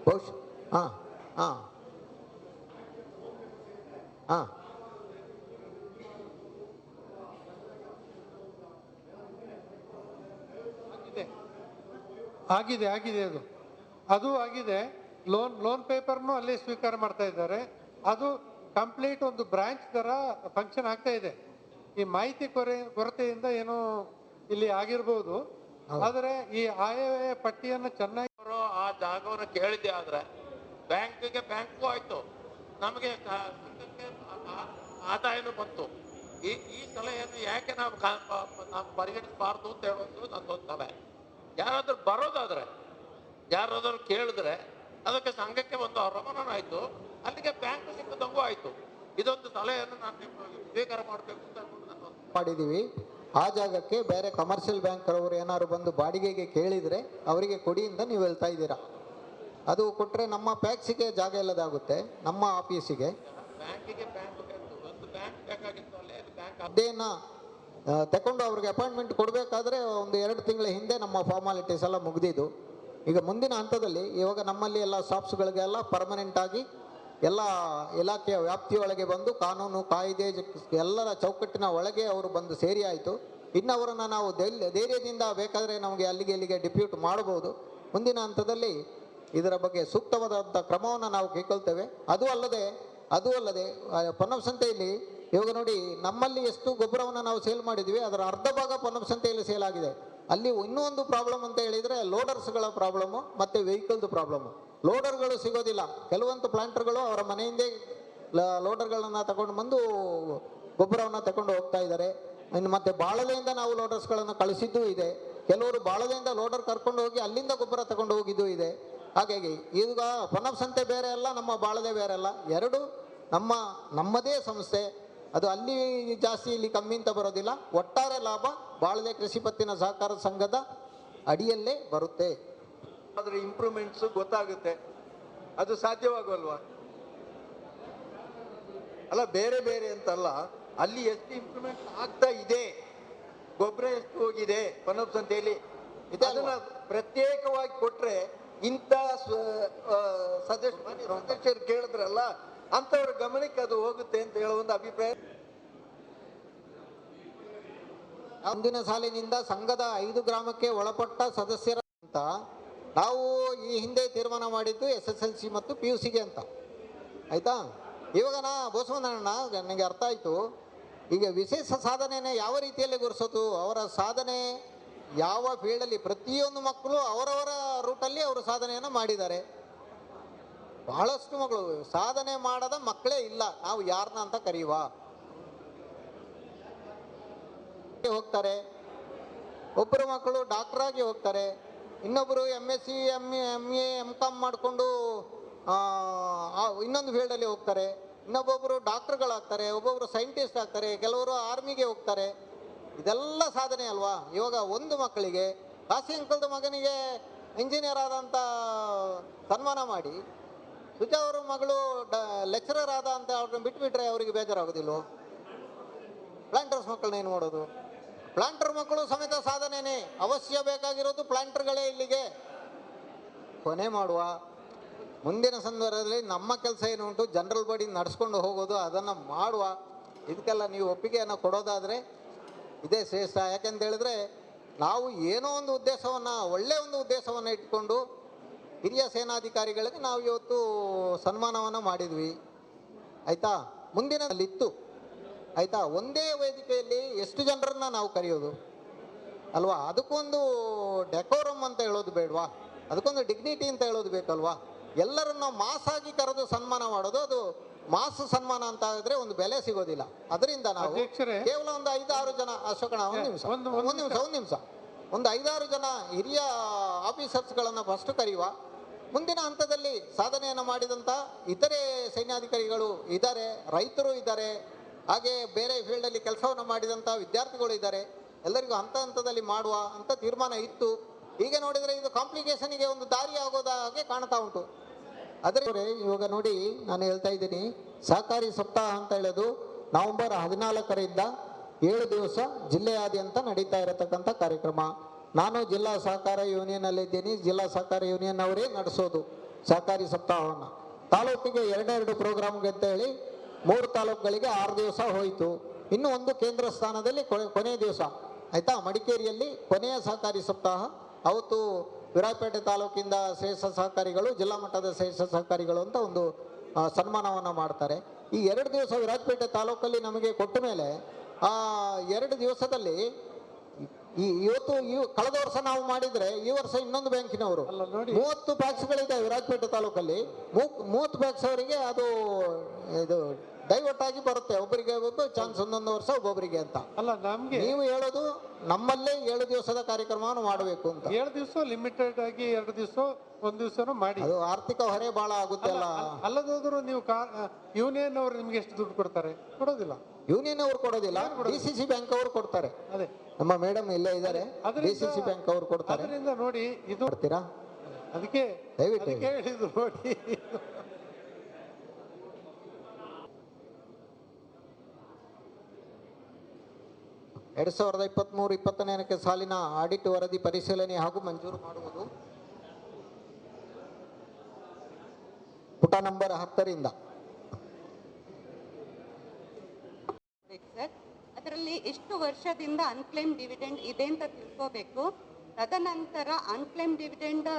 ಬಹುಶಃ ಹಾಂ ಹಾಂ ಹಾ
ಆಗಿದೆ ಆಗಿದೆ ಅದು. ಅದು ಆಗಿದೆ. ಲೋನ್ ಲೋನ್ ಪೇಪರ್ನು ಅಲ್ಲಿ ಸ್ವೀಕಾರ ಮಾಡ್ತಾ ಇದ್ದಾರೆ. ಅದು ಕಂಪ್ಲೀಟ್ ಒಂದು ಬ್ರಾಂಚ್ ಥರ ಫಂಕ್ಷನ್ ಆಗ್ತಾ ಇದೆ. ಈ ಮಾಹಿತಿ ಕೊರೆ ಕೊರತೆಯಿಂದ ಏನೋ ಇಲ್ಲಿ ಆಗಿರ್ಬೋದು. ಆದರೆ ಈ ಆಯವ್ಯಯ ಪಟ್ಟಿಯನ್ನು ಚೆನ್ನಾಗಿ
ಅವರು ಆ ಜಾಗವನ್ನು ಕೇಳಿದ್ದೆ ಆದರೆ ಬ್ಯಾಂಕ್ಗೆ ಬ್ಯಾಂಕು ಆಯಿತು. ನಮಗೆ ಆದಾಯನೂ ಬಂತು. ಈ ಈ ಸಲಹೆಯನ್ನು ಯಾಕೆ ನಾವು ನಾವು ಪರಿಗಣಿಸಬಾರ್ದು ಅಂತ ಹೇಳೋದು ನಂದೊಂದು ಸಲಹೆ. ಯಾರಾದ್ರೂ ಬರೋದಾದರೆ ಯಾರಾದರೂ ಕೇಳಿದ್ರೆ ಅದಕ್ಕೆ ಸಂಘಕ್ಕೆ ಒಂದು ಅವಮಾನ ಆಯಿತು. ಅಲ್ಲಿಗೆ ಬ್ಯಾಂಕ್ ಸಿಕ್ಕದಂಗೂ ಆಯಿತು. ಇದೊಂದು ಸಲಹೆಯನ್ನು ನಾನು ನಿಮ್ಮ ಸ್ವೀಕಾರ ಮಾಡಬೇಕು ಅಂತ
ಮಾಡಿದ್ದೀವಿ ಆ ಜಾಗಕ್ಕೆ ಬೇರೆ ಕಮರ್ಷಿಯಲ್ ಬ್ಯಾಂಕ್ ಅವರು ಏನಾದ್ರು ಬಂದು ಬಾಡಿಗೆಗೆ ಕೇಳಿದರೆ ಅವರಿಗೆ ಕೊಡಿ ಅಂತ ನೀವು ಹೇಳ್ತಾ ಇದ್ದೀರಾ? ಅದು ಕೊಟ್ಟರೆ ನಮ್ಮ ಪ್ಯಾಕ್ಸಿಗೆ ಜಾಗ ಇಲ್ಲದಾಗುತ್ತೆ ನಮ್ಮ ಆಫೀಸಿಗೆ
ಬ್ಯಾಂಕಿಗೆ ಬ್ಯಾಂಕ್ ಒಂದು ಬ್ಯಾಂಕ್ ಬೇಕಾಗಿತ್ತು ಅಲ್ಲೇ ಬ್ಯಾಂಕ್
ಅದೇನ? ತಗೊಂಡು ಅವ್ರಿಗೆ ಅಪಾಯಿಂಟ್ಮೆಂಟ್ ಕೊಡಬೇಕಾದ್ರೆ ಒಂದು ಎರಡು ತಿಂಗಳ ಹಿಂದೆ ನಮ್ಮ ಫಾರ್ಮಾಲಿಟೀಸ್ ಎಲ್ಲ ಮುಗಿದಿದ್ದು. ಈಗ ಮುಂದಿನ ಹಂತದಲ್ಲಿ ಇವಾಗ ನಮ್ಮಲ್ಲಿ ಎಲ್ಲ ಶಾಪ್ಸ್ಗಳಿಗೆಲ್ಲ ಪರ್ಮನೆಂಟ್ ಆಗಿ ಎಲ್ಲ ಇಲಾಖೆಯ ವ್ಯಾಪ್ತಿಯೊಳಗೆ ಬಂದು ಕಾನೂನು, ಕಾಯ್ದೆ, ಎಲ್ಲರ ಚೌಕಟ್ಟಿನ ಒಳಗೆ ಅವರು ಬಂದು ಸೇರಿ ಆಯಿತು. ಇನ್ನು ಅವರನ್ನು ನಾವು ಧೈರ್ಯ- ಧೈರ್ಯದಿಂದ ಬೇಕಾದರೆ ನಮಗೆ ಅಲ್ಲಿಗೆ ಇಲ್ಲಿಗೆ ಡಿಪ್ಯೂಟ್ ಮಾಡಬಹುದು ಮುಂದಿನ ಹಂತದಲ್ಲಿ ಇದರ ಬಗ್ಗೆ ಸೂಕ್ತವಾದಂಥ ಕ್ರಮವನ್ನು ನಾವು ಕೈಗೊಳ್ತೇವೆ. ಅದು ಅಲ್ಲದೆ ಅದು ಅಲ್ಲದೆ ಪೊನ್ನಪ್ಪ ಸಂತೆಯಲ್ಲಿ ಇವಾಗ ನೋಡಿ, ನಮ್ಮಲ್ಲಿ ಎಷ್ಟು ಗೊಬ್ಬರವನ್ನು ನಾವು ಸೇಲ್ ಮಾಡಿದ್ವಿ, ಅದರ ಅರ್ಧ ಭಾಗ ಪೊನ್ನಪ್ಪ ಸಂತೆಯಲ್ಲಿ ಸೇಲ್ ಆಗಿದೆ. ಅಲ್ಲಿ ಇನ್ನೂ ಪ್ರಾಬ್ಲಮ್ ಅಂತ ಹೇಳಿದರೆ, ಲೋಡರ್ಸ್ಗಳ ಪ್ರಾಬ್ಲಮ್ಮು ಮತ್ತು ವೆಹಿಕಲ್ದು ಪ್ರಾಬ್ಲಮ್ಮು ಲೋಡರ್ಗಳು ಸಿಗೋದಿಲ್ಲ. ಕೆಲವೊಂದು ಪ್ಲಾಂಟರ್ಗಳು ಅವರ ಮನೆಯಿಂದೇ ಲೋಡರ್ಗಳನ್ನು ತಗೊಂಡು ಬಂದು ಗೊಬ್ಬರವನ್ನು ತಗೊಂಡು ಹೋಗ್ತಾ ಇದ್ದಾರೆ. ಇನ್ನು ಮತ್ತೆ ಬಾಳಲೆಯಿಂದ ನಾವು ಲೋಡರ್ಸ್ಗಳನ್ನು ಕಳಿಸಿದ್ದೂ ಇದೆ. ಕೆಲವರು ಬಾಳಲೆಯಿಂದ ಲೋಡರ್ ಕರ್ಕೊಂಡು ಹೋಗಿ ಅಲ್ಲಿಂದ ಗೊಬ್ಬರ ತಗೊಂಡು ಹೋಗಿದ್ದೂ ಇದೆ. ಹಾಗಾಗಿ ಈಗ ಪೊನ್ನಪ್ಪ ಸಂತೆ ಬೇರೆ ಅಲ್ಲ, ನಮ್ಮ ಬಾಳದೆ ಬೇರೆ ಅಲ್ಲ. ಎರಡು, ನಮ್ಮ, ನಮ್ಮದೇ ಸಂಸ್ಥೆ. ಅದು ಅಲ್ಲಿ ಜಾಸ್ತಿ ಇಲ್ಲಿ ಕಮ್ಮಿ ಅಂತ ಬರೋದಿಲ್ಲ. ಒಟ್ಟಾರೆ ಲಾಭ ಬಾಳದೆ ಕೃಷಿ ಪತ್ತಿನ ಸಹಕಾರ ಸಂಘದ ಅಡಿಯಲ್ಲೇ ಬರುತ್ತೆ.
ಅದರ ಇಂಪ್ರೂವ್ಮೆಂಟ್ಸ್ ಗೊತ್ತಾಗುತ್ತೆ. ಅದು ಸಾಧ್ಯವಾಗಲ್ವಾ ಅಲ್ಲ ಬೇರೆ ಬೇರೆ ಅಂತಲ್ಲ. ಅಲ್ಲಿ ಎಷ್ಟು ಇಂಪ್ರೂವ್ಮೆಂಟ್ ಆಗ್ತಾ ಇದೆ ಗೊಬ್ಬರ ಎಷ್ಟು ಹೋಗಿದೆ ಪನಪ್ ಸಂತೆಯಲ್ಲಿ
ಇದೆ ಅಲ್ವಾ?
ಅದನ್ನ ಪ್ರತ್ಯೇಕವಾಗಿ ಕೊಟ್ರೆ ಇಂಥ ಸದಸ್ಯರು ಕೇಳಿದ್ರಲ್ಲ ಅಂಥವ್ರ ಗಮನಕ್ಕೆ ಅದು ಹೋಗುತ್ತೆ ಅಂತ ಹೇಳುವ ಒಂದು ಅಭಿಪ್ರಾಯ.
ಮುಂದಿನ ಸಾಲಿನಿಂದ ಸಂಘದ ಐದು ಗ್ರಾಮಕ್ಕೆ ಒಳಪಟ್ಟ ಸದಸ್ಯರ ಅಂತ ನಾವು ಈ ಹಿಂದೆ ತೀರ್ಮಾನ ಮಾಡಿದ್ದು ಎಸ್ ಎಸ್ ಎಲ್ ಸಿ ಮತ್ತು ಪಿ ಯು ಸಿಗೆ ಅಂತ. ಆಯ್ತಾ? ಇವಾಗ ನಾ ಬಸವನಣ್ಣ ನನಗೆ ಅರ್ಥ ಆಯಿತು. ಈಗ ವಿಶೇಷ ಸಾಧನೆಯನ್ನು ಯಾವ ರೀತಿಯಲ್ಲಿ ಗುರುಸೋದು ಅವರ ಸಾಧನೆ ಯಾವ ಫೀಲ್ಡಲ್ಲಿ ಪ್ರತಿಯೊಂದು ಮಕ್ಕಳು ಅವರವರ ರೂಟಲ್ಲಿ ಅವರು ಸಾಧನೆಯನ್ನು ಮಾಡಿದ್ದಾರೆ. ಬಹಳಷ್ಟು ಮಗಳು. ಸಾಧನೆ ಮಾಡದ ಮಕ್ಕಳೇ ಇಲ್ಲ. ನಾವು ಯಾರನ್ನ ಅಂತ ಕರೆಯುವ ಹೋಗ್ತಾರೆ. ಒಬ್ಬರು ಮಕ್ಕಳು ಡಾಕ್ಟರ್ ಆಗಿ ಹೋಗ್ತಾರೆ. ಇನ್ನೊಬ್ಬರು M S C M M A M com ಮಾಡಿಕೊಂಡು ಇನ್ನೊಂದು ಫೀಲ್ಡಲ್ಲಿ ಹೋಗ್ತಾರೆ. ಇನ್ನೊಬ್ಬೊಬ್ಬರು ಡಾಕ್ಟರ್ಗಳಾಗ್ತಾರೆ ಒಬ್ಬೊಬ್ಬರು ಸೈಂಟಿಸ್ಟ್ ಆಗ್ತಾರೆ. ಕೆಲವರು ಆರ್ಮಿಗೆ ಹೋಗ್ತಾರೆ. ಇದೆಲ್ಲ ಸಾಧನೆ ಅಲ್ವಾ? ಇವಾಗ ಒಂದು ಮಕ್ಕಳಿಗೆ ಕಾಸಿ ಅಂಕಲ್ದ ಮಗನಿಗೆ ಇಂಜಿನಿಯರ್ ಆದಂಥ ಸನ್ಮಾನ ಮಾಡಿ ಸುಜಾ ಅವರ ಮಗಳು ಲೆಕ್ಚರರ್ ಆದ ಅಂತ ಅವ್ರನ್ನ ಬಿಟ್ಬಿಟ್ರೆ ಅವರಿಗೆ ಬೇಜಾರಾಗೋದಿಲ್ವೋ? ಪ್ಲಾಂಟರ್ಸ್ ಮಕ್ಕಳನ್ನ ಏನು ಮಾಡೋದು? ಪ್ಲಾಂಟರ್ ಮಕ್ಕಳು ಸಮೇತ ಸಾಧನೆನೇ. ಅವಶ್ಯ ಬೇಕಾಗಿರೋದು ಪ್ಲಾಂಟರ್ಗಳೇ ಇಲ್ಲಿಗೆ. ಕೊನೆ ಮಾಡುವ. ಮುಂದಿನ ಸಂದರ್ಭದಲ್ಲಿ ನಮ್ಮ ಕೆಲಸ ಏನು ಉಂಟು? ಜನರಲ್ ಬಾಡಿ ನಡೆಸ್ಕೊಂಡು ಹೋಗೋದು, ಅದನ್ನು ಮಾಡುವ. ಇದಕ್ಕೆಲ್ಲ ನೀವು ಒಪ್ಪಿಗೆಯನ್ನು ಕೊಡೋದಾದರೆ ಇದೇ ಶ್ರೇಷ್ಠ. ಯಾಕೆಂತ ಹೇಳಿದ್ರೆ ನಾವು ಏನೋ ಒಂದು ಉದ್ದೇಶವನ್ನು ಒಳ್ಳೆಯ ಒಂದು ಉದ್ದೇಶವನ್ನು ಇಟ್ಕೊಂಡು ಹಿರಿಯ ಸೇನಾಧಿಕಾರಿಗಳಿಗೆ ನಾವು ಇವತ್ತು ಸನ್ಮಾನವನ್ನು ಮಾಡಿದ್ವಿ. ಆಯಿತಾ? ಮುಂದಿನಲ್ಲಿತ್ತು. ಆಯಿತಾ? ಒಂದೇ ವೇದಿಕೆಯಲ್ಲಿ ಎಷ್ಟು ಜನರನ್ನ ನಾವು ಕರೆಯೋದು? ಅಲ್ವಾ? ಅದಕ್ಕೊಂದು ಡೆಕೋರಮ್ ಅಂತ ಹೇಳೋದು ಬೇಡವಾ? ಅದಕ್ಕೊಂದು ಡಿಗ್ನಿಟಿ ಅಂತ ಹೇಳೋದು ಬೇಕಲ್ವಾ? ಎಲ್ಲರನ್ನ ಮಾಸಾಗಿ ಕರೆದು ಸನ್ಮಾನ ಮಾಡೋದು ಅದು ಮಾಸ್ ಸನ್ಮಾನ ಅಂತ ಆದ್ರೆ ಒಂದು ಬೆಲೆ ಸಿಗೋದಿಲ್ಲ. ಅದರಿಂದ ನಾವು ಕೇವಲ ಒಂದು ಐದಾರು ಜನ ಅಶೋಕಣ ಒಂದು ನಿಮಿಷ.
ಒಂದು
ನಿಮಿಷ ಒಂದು ನಿಮಿಷ. ಒಂದು ಐದಾರು ಜನ ಹಿರಿಯ ಆಫೀಸರ್ಸ್ಗಳನ್ನು ಫಸ್ಟ್ ಕರೆಯುವ ಮುಂದಿನ ಹಂತದಲ್ಲಿ ಸಾಧನೆಯನ್ನು ಮಾಡಿದಂಥ ಇತರೆ ಸೈನ್ಯಾಧಿಕಾರಿಗಳು ಇದ್ದಾರೆ, ರೈತರು ಇದ್ದಾರೆ, ಹಾಗೆ ಬೇರೆ ಫೀಲ್ಡಲ್ಲಿ ಕೆಲಸವನ್ನು ಮಾಡಿದಂಥ ವಿದ್ಯಾರ್ಥಿಗಳು ಇದ್ದಾರೆ. ಎಲ್ಲರಿಗೂ ಹಂತ ಹಂತದಲ್ಲಿ ಮಾಡುವ ಅಂತ ತೀರ್ಮಾನ ಇತ್ತು. ಈಗ ನೋಡಿದರೆ ಇದು ಕಾಂಪ್ಲಿಕೇಶನ್ಗೆ ಒಂದು ದಾರಿ ಆಗೋದ ಹಾಗೆ ಕಾಣ್ತಾ ಉಂಟು. ಅದರ ಇವಾಗ ನೋಡಿ ನಾನು ಹೇಳ್ತಾ ಇದ್ದೀನಿ, ಸಹಕಾರಿ ಸಪ್ತಾಹ ಅಂತ ಹೇಳೋದು ನವೆಂಬರ್ ಹದಿನಾಲ್ಕರಿಂದ ಏಳು ದಿವಸ ಜಿಲ್ಲೆಯಾದ್ಯಂತ ನಡೀತಾ ಇರತಕ್ಕಂಥ ಕಾರ್ಯಕ್ರಮ. ನಾನು ಜಿಲ್ಲಾ ಸಹಕಾರ ಯೂನಿಯನಲ್ಲಿದ್ದೀನಿ ಜಿಲ್ಲಾ ಸಹಕಾರ ಯೂನಿಯನ್ ಅವರೇ ನಡೆಸೋದು ಸಹಕಾರಿ ಸಪ್ತಾಹವನ್ನು. ತಾಲೂಕಿಗೆ ಎರಡೆರಡು ಪ್ರೋಗ್ರಾಮ್ಗೆ ಅಂತ ಹೇಳಿ ಮೂರು ತಾಲೂಕುಗಳಿಗೆ ಆರು ದಿವಸ ಹೋಯಿತು. ಇನ್ನು ಒಂದು ಕೇಂದ್ರ ಸ್ಥಾನದಲ್ಲಿ ಕೊನೆ- ದಿವಸ. ಆಯಿತಾ? ಮಡಿಕೇರಿಯಲ್ಲಿ ಕೊನೆಯ ಸಹಕಾರಿ ಸಪ್ತಾಹ. ಅವತ್ತು ವಿರಾಪೇಟೆ ತಾಲೂಕಿಂದ ಶ್ರೇಷ್ಠ ಸಹಕಾರಿಗಳು, ಜಿಲ್ಲಾ ಮಟ್ಟದ ಶ್ರೇಷ್ಠ ಸಹಕಾರಿಗಳು ಅಂತ ಒಂದು ಸನ್ಮಾನವನ್ನು ಮಾಡ್ತಾರೆ. ಈ ಎರಡು ದಿವಸ ವಿರಾಜಪೇಟೆ ತಾಲೂಕಲ್ಲಿ ನಮಗೆ ಕೊಟ್ಟ ಮೇಲೆ, ಆ, ಎರಡು ದಿವಸದಲ್ಲಿ ಈ ಇವತ್ತು ಈ ಕಳೆದ ವರ್ಷ ನಾವು ಮಾಡಿದ್ರೆ ಈ ವರ್ಷ ಇನ್ನೊಂದು ಬ್ಯಾಂಕಿನವರು.
ಅಲ್ಲ ನೋಡಿ.
ಮೂವತ್ತು ಪ್ಯಾಕ್ಸ್ಗಳಿದೆ ವಿರಾಜಪೇಟೆ ತಾಲೂಕಲ್ಲಿ. ಮೂವತ್ತು ಪ್ಯಾಕ್ಸ್ ಅವರಿಗೆ ಅದು ಇದು ಡೈವರ್ಟ್ ಆಗಿ ಬರುತ್ತೆ. ಒಬ್ಬರಿಗೆ ಒಬ್ಬ ಚಾನ್ಸ್ ಒಂದೊಂದು ವರ್ಷ ಒಬ್ಬೊಬ್ಬರಿಗೆ ಅಂತ.
ಅಲ್ಲ ನಮ್ಗೆ
ನೀವು ಹೇಳೋದು ನಮ್ಮಲ್ಲೇ ಏಳು ದಿವಸದ ಕಾರ್ಯಕ್ರಮವನ್ನು ಮಾಡಬೇಕು ಅಂತ.
ಏಳು ದಿವಸ ಲಿಮಿಟೆಡ್ ಆಗಿ ಎರಡು ದಿವಸ ಒಂದ್ ದಿವಸ ಮಾಡಿ.
ಅದು ಆರ್ಥಿಕ ಹೊರೆ ಬಹಳ ಆಗುತ್ತೆ ಅಲ್ಲ
ಅಲ್ಲದಾದ್ರೂ ನೀವು ಯೂನಿಯನ್ ಅವರು ನಿಮ್ಗೆ ಎಷ್ಟು ದುಡ್ಡು ಕೊಡ್ತಾರೆ? ಕೊಡೋದಿಲ್ಲ.
ಯೂನಿಯನ್ ಅವರು ಕೊಡೋದಿಲ್ಲ. ಡಿ ಸಿ ಸಿ ಬ್ಯಾಂಕ್ ಅವರು ಕೊಡ್ತಾರೆ.
ಅದೇ.
ನಮ್ಮ ಮೇಡಮ್ ಇಲ್ಲೇ ಇದ್ದಾರೆ. ಡಿ ಸಿ ಸಿ ಬ್ಯಾಂಕ್ ಅವರು ಕೊಡ್ತಾರೆ.
ಅದರಿಂದ ನೋಡಿ ಇದು
ಕೊಡ್ತೀರಾ
ಅದಕ್ಕೆ
ದಯವಿಟ್ಟು
ಹೇಳಿದ್ರು ನೋಡಿ.
ಎರಡ್ ಸಾವಿರದ ಇಪ್ಪತ್ತ್ಮೂರು ಇಪ್ಪತ್ತನೇ ಸಾಲಿನ ಆಡಿಟ್ ವರದಿ ಪರಿಶೀಲನೆ ಹಾಗೂ ಮಂಜೂರು ಮಾಡುವುದು. ಪುಟ ನಂಬರ್ ಹತ್ತರಿಂದ
ಬೇಕು ಸರ್ ಅದರಲ್ಲಿ ಎಷ್ಟು ವರ್ಷದಿಂದ ಅನ್ಕ್ಲೇಮ್ ಡಿವಿಡೆಂಡ್ ಇದೆ ಅಂತ ತಿಳ್ಕೋಬೇಕು. ತದನಂತರ ಅನ್ಕ್ಲೇಮ್ ಡಿವಿಡೆಂಡ್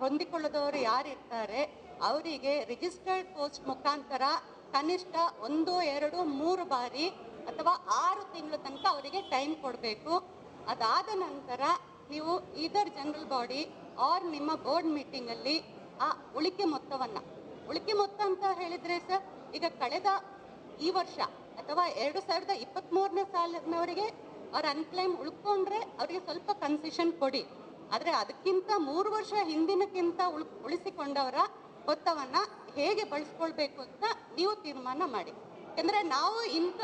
ಹೊಂದಿಕೊಳ್ಳದವರು ಯಾರು ಇರ್ತಾರೆ ಅವರಿಗೆ ರಿಜಿಸ್ಟರ್ಡ್ ಪೋಸ್ಟ್ ಮುಖಾಂತರ ಕನಿಷ್ಠ ಒಂದು, ಎರಡು, ಮೂರು ಬಾರಿ ಅಥವಾ ಆರು ತಿಂಗಳ ತನಕ ಅವರಿಗೆ ಟೈಮ್ ಕೊಡಬೇಕು. ಅದಾದ ನಂತರ ನೀವು ಇದರ್ ಜನರಲ್ ಬಾಡಿ ಆರ್ ನಿಮ್ಮ ಬೋರ್ಡ್ ಮೀಟಿಂಗಲ್ಲಿ ಆ ಉಳಿಕೆ ಮೊತ್ತವನ್ನು. ಉಳಿಕೆ ಮೊತ್ತ ಅಂತ ಹೇಳಿದರೆ ಸರ್ ಈಗ ಕಳೆದ ಈ ವರ್ಷ ಅಥವಾ ಎರಡು ಸಾವಿರದ ಇಪ್ಪತ್ತ್ಮೂರನೇ ಸಾಲಿನವರಿಗೆ ಅವ್ರ ಅನ್ಕ್ಲೈಮ್ ಉಳ್ಕೊಂಡ್ರೆ ಅವರಿಗೆ ಸ್ವಲ್ಪ ಕನ್ಸೆಷನ್ ಕೊಡಿ. ಆದರೆ ಅದಕ್ಕಿಂತ ಮೂರು ವರ್ಷ ಹಿಂದಿನಕ್ಕಿಂತ ಉಳ್, ಉಳಿಸಿಕೊಂಡವರ ಮೊತ್ತವನ್ನು ಹೇಗೆ ಬಳಸ್ಕೊಳ್ಬೇಕು ಅಂತ ನೀವು ತೀರ್ಮಾನ ಮಾಡಿ. ಯಾಕಂದರೆ ನಾವು ಇಂಥ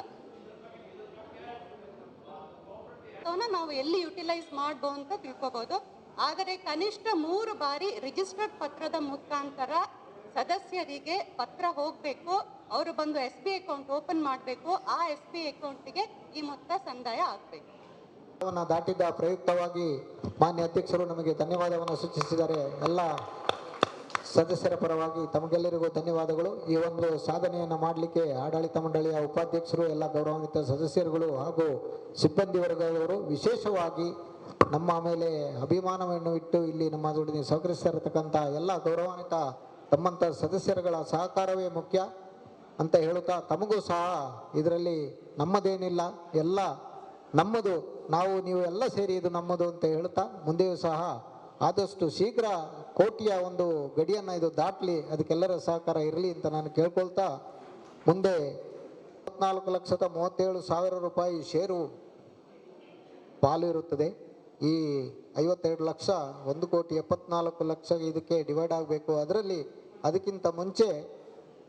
ನಾವು ಎಲ್ಲಿ ಯುಟಿಲೈಸ್ ಮಾಡಬಹುದು ಅಂತ ತಿಳ್ಕೊಬೋದು. ಆದರೆ ಕನಿಷ್ಠ ಮೂರು ಬಾರಿ ರಿಜಿಸ್ಟರ್ಡ್ ಪತ್ರದ ಮುಖಾಂತರ ಸದಸ್ಯರಿಗೆ ಪತ್ರ ಹೋಗಬೇಕು. ಅವರು ಬಂದು ಎಸ್ ಬಿ ಅಕೌಂಟ್ ಓಪನ್ ಮಾಡಬೇಕು, ಆ ಎಸ್ ಬಿ ಅಕೌಂಟಿಗೆ ಈ ಮೊತ್ತ ಸಂದಾಯ ಆಗಬೇಕು.
ದಾಟಿದ್ದ ದಾಟಿದ ಪ್ರಯುಕ್ತವಾಗಿ ಮಾನ್ಯ ಅಧ್ಯಕ್ಷರು ನಮಗೆ ಧನ್ಯವಾದವನ್ನು ಸೂಚಿಸಿದ್ದಾರೆ. ಎಲ್ಲ ಸದಸ್ಯರ ಪರವಾಗಿ ತಮಗೆಲ್ಲರಿಗೂ ಧನ್ಯವಾದಗಳು. ಈ ಒಂದು ಸಾಧನೆಯನ್ನು ಮಾಡಲಿಕ್ಕೆ ಆಡಳಿತ ಮಂಡಳಿಯ ಉಪಾಧ್ಯಕ್ಷರು, ಎಲ್ಲ ಗೌರವಾನ್ವಿತ ಸದಸ್ಯರುಗಳು ಹಾಗೂ ಸಿಬ್ಬಂದಿ ವರ್ಗದವರು ವಿಶೇಷವಾಗಿ ನಮ್ಮ ಮೇಲೆ ಅಭಿಮಾನವನ್ನು ಇಟ್ಟು ಇಲ್ಲಿ ನಮ್ಮ ಜೊತೆ ಸಹಕರಿಸ್ತಿರತಕ್ಕಂಥ ಎಲ್ಲ ಗೌರವಾನ್ವಿತ ತಮ್ಮಂಥ ಸದಸ್ಯರುಗಳ ಸಹಕಾರವೇ ಮುಖ್ಯ. ಅಂತ ಹೇಳುತ್ತಾ ತಮಗೂ ಸಹ ಇದರಲ್ಲಿ ನಮ್ಮದೇನಿಲ್ಲ, ಎಲ್ಲ ನಮ್ಮದು, ನಾವು, ನೀವು ಎಲ್ಲ ಸೇರಿ ಇದು ನಮ್ಮದು ಅಂತ ಹೇಳ್ತಾ ಮುಂದೆಯೂ ಸಹ ಆದಷ್ಟು ಶೀಘ್ರ ಕೋಟಿಯ ಒಂದು ಗಡಿಯನ್ನು ಇದು ದಾಟಲಿ, ಅದಕ್ಕೆಲ್ಲರ ಸಹಕಾರ ಇರಲಿ ಅಂತ ನಾನು ಕೇಳ್ಕೊಳ್ತಾ ಮುಂದೆ ಇಪ್ಪತ್ನಾಲ್ಕು ಲಕ್ಷದ ಮೂವತ್ತೇಳು ಸಾವಿರ ರೂಪಾಯಿ ಷೇರು ಪಾಲು ಇರುತ್ತದೆ. ಈ ಐವತ್ತೆರಡು ಲಕ್ಷ, ಒಂದು ಕೋಟಿ ಎಪ್ಪತ್ನಾಲ್ಕು ಲಕ್ಷ ಇದಕ್ಕೆ ಡಿವೈಡ್ ಆಗಬೇಕು. ಅದರಲ್ಲಿ ಅದಕ್ಕಿಂತ ಮುಂಚೆ